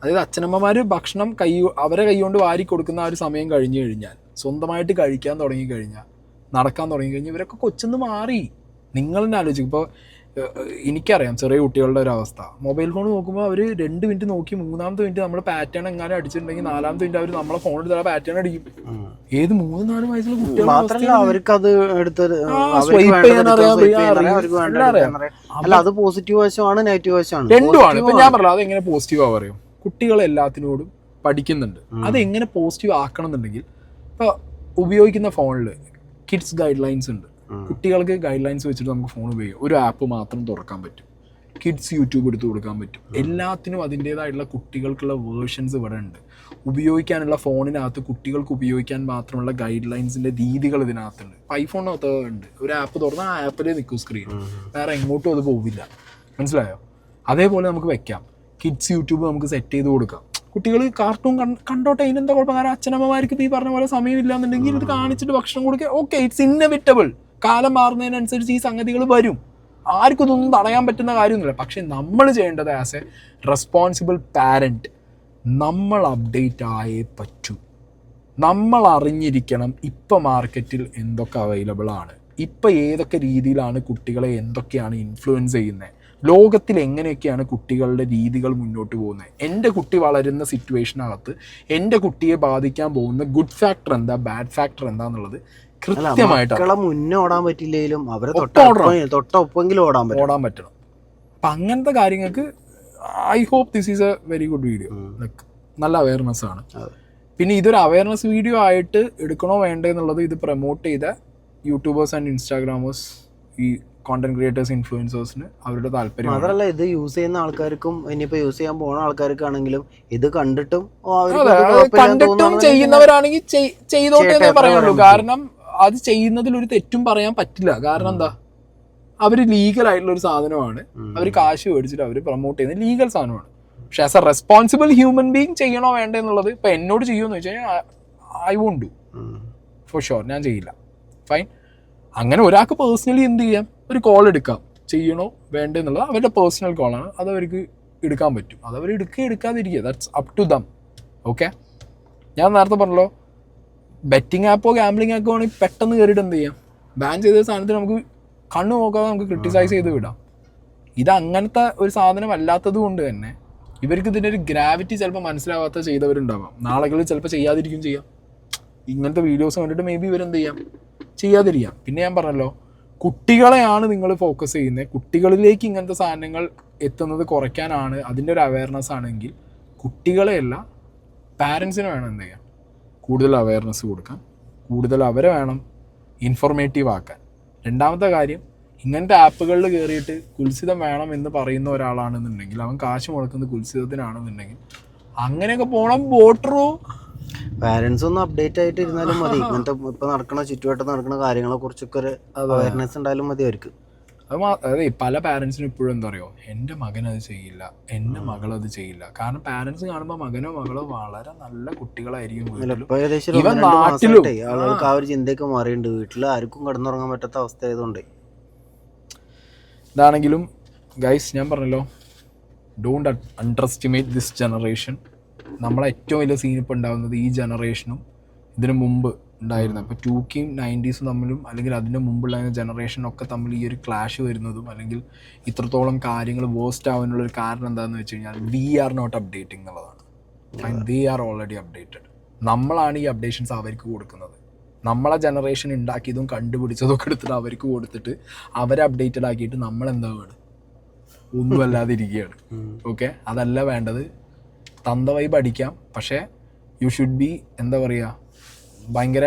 അതായത് അച്ഛനമ്മമാര് ഭക്ഷണം കൈ അവരെ കൈകൊണ്ട് വാരി കൊടുക്കുന്ന ആ ഒരു സമയം കഴിഞ്ഞു കഴിഞ്ഞാൽ സ്വന്തമായിട്ട് കഴിക്കാൻ തുടങ്ങി കഴിഞ്ഞാൽ നടക്കാൻ തുടങ്ങി കഴിഞ്ഞാൽ ഇവരൊക്കെ കൊച്ചെന്ന് മാറി. നിങ്ങൾ തന്നെ ആലോചിക്കും. ഇപ്പോൾ എനിക്കറിയാം ചെറിയ കുട്ടികളുടെ ഒരു അവസ്ഥ. മൊബൈൽ ഫോൺ നോക്കുമ്പോൾ അവർ രണ്ട് മിനിറ്റ് നോക്കി മൂന്നാമത്തെ മിനിറ്റ് നമ്മൾ പാറ്റേൺ എങ്ങാനും അടിച്ചിട്ടുണ്ടെങ്കിൽ നാലാമത്തെ മിനിറ്റ് അവർ നമ്മളെ ഫോൺ എടുത്താൽ പാറ്റേൺ അടിക്കും. ഏത് മൂന്ന് നാല് വയസ്സുള്ള കുട്ടികൾ മാത്രല്ല അവർക്ക് അത് എടുത്ത് സ്വൈപ്പ് ചെയ്യാൻ അറിയാം. അല്ല അത് പോസിറ്റീവ് വശമാണ് നെഗറ്റീവ് വശമാണ്. രണ്ടുമാണ് ഇപ്പൊ ഞാൻ പറഞ്ഞത് അതെങ്ങനെ പോസിറ്റീവ് ആ പറയും? കുട്ടികൾ എല്ലാത്തിനോടും പഠിക്കുന്നുണ്ട്. അതെങ്ങനെ പോസിറ്റീവ് ആക്കണം എന്നുണ്ടെങ്കിൽ ഇപ്പൊ ഉപയോഗിക്കുന്ന ഫോണിൽ കിഡ്സ് ഗൈഡ് ലൈൻസ് ഉണ്ട്. കുട്ടികൾക്ക് ഗൈഡ് ലൈൻസ് വെച്ചിട്ട് നമുക്ക് ഫോൺ ഉപയോഗിക്കാം. ഒരു ആപ്പ് മാത്രം തുറക്കാൻ പറ്റും. കിഡ്സ് യൂട്യൂബ് എടുത്ത് കൊടുക്കാൻ പറ്റും. എല്ലാത്തിനും അതിന്റെതായിട്ടുള്ള കുട്ടികൾക്കുള്ള വേർഷൻസ് ഇവിടെ ഉണ്ട്. ഉപയോഗിക്കാനുള്ള ഫോണിനകത്ത് കുട്ടികൾക്ക് ഉപയോഗിക്കാൻ മാത്രമുള്ള ഗൈഡ് ലൈൻസിന്റെ രീതികൾ ഇതിനകത്തുണ്ട്. ഐഫോണിനകത്ത് ഉണ്ട്. ഒരു ആപ്പ് തുറന്നാൽ ആ ആപ്പിലേ നിൽക്കും സ്ക്രീൻ വേറെ എങ്ങോട്ടും അത് പോവില്ല. മനസ്സിലായോ? അതേപോലെ നമുക്ക് വെക്കാം. കിഡ്സ് യൂട്യൂബ് നമുക്ക് സെറ്റ് ചെയ്ത് കൊടുക്കാം. കുട്ടികൾ കാർട്ടൂൺ കണ്ടോട്ടെ ഇതിനെന്താ കുഴപ്പം? കാരണം അച്ഛനമ്മമാർക്ക് ഈ പറഞ്ഞ പോലെ സമയമില്ല എന്നുണ്ടെങ്കിൽ ഇത് കാണിച്ചിട്ട് ഭക്ഷണം കൊടുക്കുക ഓക്കെ ഇറ്റ്സ് ഇന്നവിറ്റബിൾ കാലം മാറുന്നതിനനുസരിച്ച് ഈ സംഗതികൾ വരും. ആർക്കും ഇതൊന്നും തടയാൻ പറ്റുന്ന കാര്യമൊന്നുമില്ല. പക്ഷെ നമ്മൾ ചെയ്യേണ്ടത് ആസ് എ റെസ്പോൺസിബിൾ പാരന്റ് നമ്മൾ അപ്ഡേറ്റ് ആയേ പറ്റൂ. നമ്മൾ അറിഞ്ഞിരിക്കണം ഇപ്പം മാർക്കറ്റിൽ എന്തൊക്കെ അവൈലബിൾ ആണ്. ഇപ്പം ഏതൊക്കെ രീതിയിലാണ് കുട്ടികളെ എന്തൊക്കെയാണ് ഇൻഫ്ലുവൻസ് ചെയ്യുന്നത് ലോകത്തിൽ എങ്ങനെയൊക്കെയാണ് കുട്ടികളുടെ രീതികൾ മുന്നോട്ട് പോകുന്നത് എന്റെ കുട്ടി വളരുന്ന സിറ്റുവേഷനകത്ത് എന്റെ കുട്ടിയെ ബാധിക്കാൻ പോകുന്ന ഗുഡ് ഫാക്ടർ എന്താ ബാഡ് ഫാക്ടർ എന്താന്നുള്ളത് കൃത്യമായിട്ട് മക്കളെ മുന്നേ ഓടാൻ പറ്റില്ലെങ്കിലും അവരെ തൊട്ടൊപ്പം തൊട്ടൊപ്പെങ്കിലും ഓടാൻ പറ്റും ഓടാൻ പറ്റണം. അപ്പം അങ്ങനത്തെ കാര്യങ്ങൾക്ക് I hope this is a very good video നല്ല അവയർനെസ് ആണ്. പിന്നെ ഇതൊരു അവയർനെസ് വീഡിയോ ആയിട്ട് എടുക്കണോ വേണ്ടേ എന്നുള്ളത് ഇത് പ്രൊമോട്ട് ചെയ്ത യൂട്യൂബേഴ്സ് ആൻഡ് ഇൻസ്റ്റാഗ്രാമേഴ്സ് ഈ കോണ്ടന്റ് ക്രിയേറ്റേഴ്സ് ഇൻഫ്ലുവൻസേഴ്സിന് അവരുടെ താല്പര്യം മാത്രമല്ല ഇത് യൂസ് ചെയ്യുന്ന ആൾക്കാർക്കും ഇനിയിപ്പോ യൂസ് ചെയ്യാൻ പോണ ആൾക്കാർക്കാണെങ്കിലും ഇത് കണ്ടിട്ടും കണ്ടിട്ടും ചെയ്യുന്നവരാണെങ്കിൽ ചെയ്- ചെയ്തോട്ടെ എന്നേ പറയുള്ളൂ. കാരണം അത് ചെയ്യുന്നതിൽ ഒരു തെറ്റും പറയാൻ പറ്റില്ല. കാരണം എന്താ? അവർ ലീഗൽ ആയിട്ടുള്ള ഒരു സാധനമാണ്. അവർ കാശ് മേടിച്ചിട്ട് അവർ പ്രൊമോട്ട് ചെയ്യുന്ന ലീഗൽ സാധനമാണ്. പക്ഷെ as a responsible human being ചെയ്യണോ വേണ്ട എന്നുള്ളത് ഇപ്പൊ എന്നോട് ചെയ്യുമെന്ന് വെച്ച് കഴിഞ്ഞാൽ I won't do for sure ഞാൻ ചെയ്യില്ല. ഫൈൻ അങ്ങനെ ഒരാൾക്ക് പേഴ്സണലി എന്ത് ചെയ്യാം? ഒരു കോൾ എടുക്കാം. ചെയ്യണോ വേണ്ട എന്നുള്ളത് അവരുടെ പേഴ്സണൽ കോളാണ് അത് അവർക്ക് എടുക്കാൻ പറ്റും. അത് അവർ എടുക്കുക എടുക്കാതിരിക്കുക. That's up to them okay ഞാൻ നേരത്തെ പറഞ്ഞല്ലോ ബെറ്റിംഗ് ആപ്പോ ഗാംബ്ലിംഗ് ആപ്പോ ആണെങ്കിൽ പെട്ടെന്ന് കയറിയിട്ട് എന്ത് ചെയ്യാം? ബാൻ ചെയ്ത സാധനത്തിന് നമുക്ക് കണ്ണു നോക്കാതെ നമുക്ക് ക്രിട്ടിസൈസ് ചെയ്ത് വിടാം. ഇത് അങ്ങനത്തെ ഒരു സാധനം അല്ലാത്തത് കൊണ്ട് തന്നെ ഇവർക്ക് ഇതിന്റെ ഒരു ഗ്രാവിറ്റി ചിലപ്പോൾ മനസ്സിലാവാത്ത ചെയ്തവരുണ്ടാവാം. നാളുകളിൽ ചിലപ്പോൾ ചെയ്യാതിരിക്കും ചെയ്യാം. ഇങ്ങനത്തെ വീഡിയോസ് കണ്ടിട്ട് മേ ബി ഇവരെന്ത് ചെയ്യാം? ചെയ്യാതിരിക്കാം. പിന്നെ ഞാൻ പറഞ്ഞല്ലോ കുട്ടികളെയാണ് നിങ്ങൾ ഫോക്കസ് ചെയ്യുന്നത് കുട്ടികളിലേക്ക് ഇങ്ങനത്തെ സാധനങ്ങൾ എത്തുന്നത് കുറയ്ക്കാനാണ് അതിന്റെ ഒരു അവയർനെസ് ആണെങ്കിൽ കുട്ടികളെയല്ല പാരൻസിന് വേണം എന്ത് ചെയ്യാൻ കൂടുതൽ അവയർനെസ് കൊടുക്കാൻ കൂടുതൽ അവരെ വേണം ഇൻഫോർമേറ്റീവ് ആക്കാൻ. രണ്ടാമത്തെ കാര്യം ഇങ്ങനത്തെ ആപ്പുകളിൽ കയറിയിട്ട് കുൽസിതം വേണം എന്ന് പറയുന്ന ഒരാളാണെന്നുണ്ടെങ്കിൽ അവൻ കാശ് മുടക്കുന്നത് കുൽസിതത്തിനാണെന്നുണ്ടെങ്കിൽ അങ്ങനെയൊക്കെ പോണം വോട്ടറോ? പാരന്റ്സ് ഒന്ന് അപ്ഡേറ്റ് ആയിട്ട് ഇരുന്നാലും മതി. ഇങ്ങനത്തെ ഇപ്പൊ നടക്കുന്ന ചുറ്റുവട്ടം നടക്കുന്ന കാര്യങ്ങളെ കുറിച്ചൊക്കെ ഒരു അവയർനെസ് ഉണ്ടായാലും മതി അവർക്ക്. അത് അതെ പല പാരൻസിനും ഇപ്പോഴും എന്താ പറയുക എന്റെ മകൻ അത് ചെയ്യില്ല. എന്റെ മകൾ അത് ചെയ്യില്ല. കാരണം പാരൻസ് കാണുമ്പോൾ മകനോ മകളോ വളരെ നല്ല കുട്ടികളായിരിക്കും ഇവൻ നാട്ടിലും. ആളുകൾക്ക് ആ. ഒരു ചിന്തയൊക്കെ മാറിയിട്ടുണ്ട്. വീട്ടിൽ ആർക്കും കിടന്നുറങ്ങാൻ പറ്റാത്ത അവസ്ഥ ആയതുകൊണ്ട് ഇതാണെങ്കിലും ഗൈസ് ഞാൻ പറഞ്ഞല്ലോ. Don't underestimate this generation നമ്മളെ ഏറ്റവും വലിയ സീൻ ഇപ്പോൾ ഉണ്ടാകുന്നത് ഈ ജനറേഷനും ഇതിനു മുമ്പ് ഉണ്ടായിരുന്ന. അപ്പോൾ ടു കെയും നയന്റീസും തമ്മിലും അല്ലെങ്കിൽ അതിന്റെ മുമ്പുള്ള ജനറേഷനൊക്കെ തമ്മിൽ ഈ ഒരു ക്ലാഷ് വരുന്നതും അല്ലെങ്കിൽ ഇത്രത്തോളം കാര്യങ്ങൾ വേസ്റ്റ് ആവാനുള്ള ഒരു കാരണം എന്താണെന്ന് വെച്ച് കഴിഞ്ഞാൽ വി ആർ നോട്ട് അപ്ഡേറ്റിംഗ് എന്നുള്ളതാണ്. And they are already updated നമ്മളാണ് ഈ അപ്ഡേഷൻസ് അവർക്ക് കൊടുക്കുന്നത്. നമ്മളെ ജനറേഷൻ ഉണ്ടാക്കിയതും കണ്ടുപിടിച്ചതും ഒക്കെ എടുത്തിട്ട് അവർക്ക് കൊടുത്തിട്ട് അവരെ അപ്ഡേറ്റഡ് ആക്കിയിട്ട് നമ്മൾ എന്താ വേണം? ഒന്നും അല്ലാതെ ഇരിക്കുകയാണ് ഓക്കെ അതല്ല വേണ്ടത്. തന്ത വൈബ് അടിക്കാം. പക്ഷേ യു ഷുഡ് ബി എന്താ പറയുക ഭയങ്കര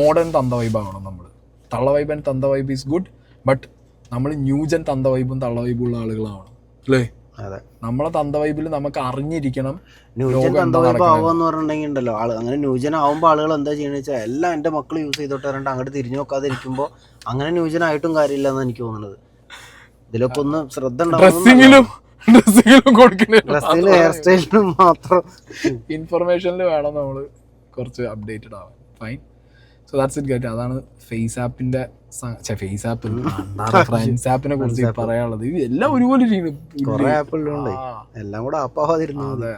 മോഡേൺ തന്ത വൈബാണോ നമ്മൾ തള്ള വൈബ് ആൻഡ് തന്ത വൈബ് ഈസ് ഗുഡ് ബട്ട് നമ്മൾ ന്യൂജൻ തന്ത വൈബും തള്ള വൈബും ഉള്ള ആളുകളാവണം. അല്ലേ? അതെ. നമ്മളെ തന്ത വൈബിൽ നമുക്ക് അറിഞ്ഞിരിക്കണം ന്യൂജൻ. പറഞ്ഞിട്ടുണ്ടെങ്കിൽ ഉണ്ടല്ലോ അങ്ങനെ ന്യൂജൻ ആവുമ്പോൾ ആളുകൾ എന്താ ചെയ്യണമെന്ന് വെച്ചാൽ എല്ലാം എന്റെ മക്കൾ യൂസ് ചെയ്തോട്ട് വരണ്ട അങ്ങോട്ട് തിരിഞ്ഞു നോക്കാതെ ഇരിക്കുമ്പോൾ അങ്ങനെ ന്യൂജൻ ആയിട്ടും കാര്യമില്ല എന്ന് എനിക്ക് തോന്നുന്നത്. ഇതിലൊക്കെ ഒന്ന് ശ്രദ്ധ ഡ്രസ്സിങ്ങിലും ഡ്രസ്സിങ്ങിലും ഡ്രസ്സിലും കൊടുക്കുന്നില്ല ഹെയർ സ്റ്റൈലിലും മാത്രം. ഇൻഫർമേഷനിൽ വേണം നമ്മൾ കുറച്ച് അപ്ഡേറ്റഡ് ആവാൻ. Fine so that's it guys അതാണ് ഫേസ് ആപ്പിന്റെ ഫേസ് ആപ്പ് ഫ്രണ്ട്സ് ആപ്പിനെ കുറിച്ച് പറയാനുള്ളത്. എല്ലാം ഒരുപോലെ എല്ലാം കൂടെ ആപ്പാവാതിരുന്നു അതെ.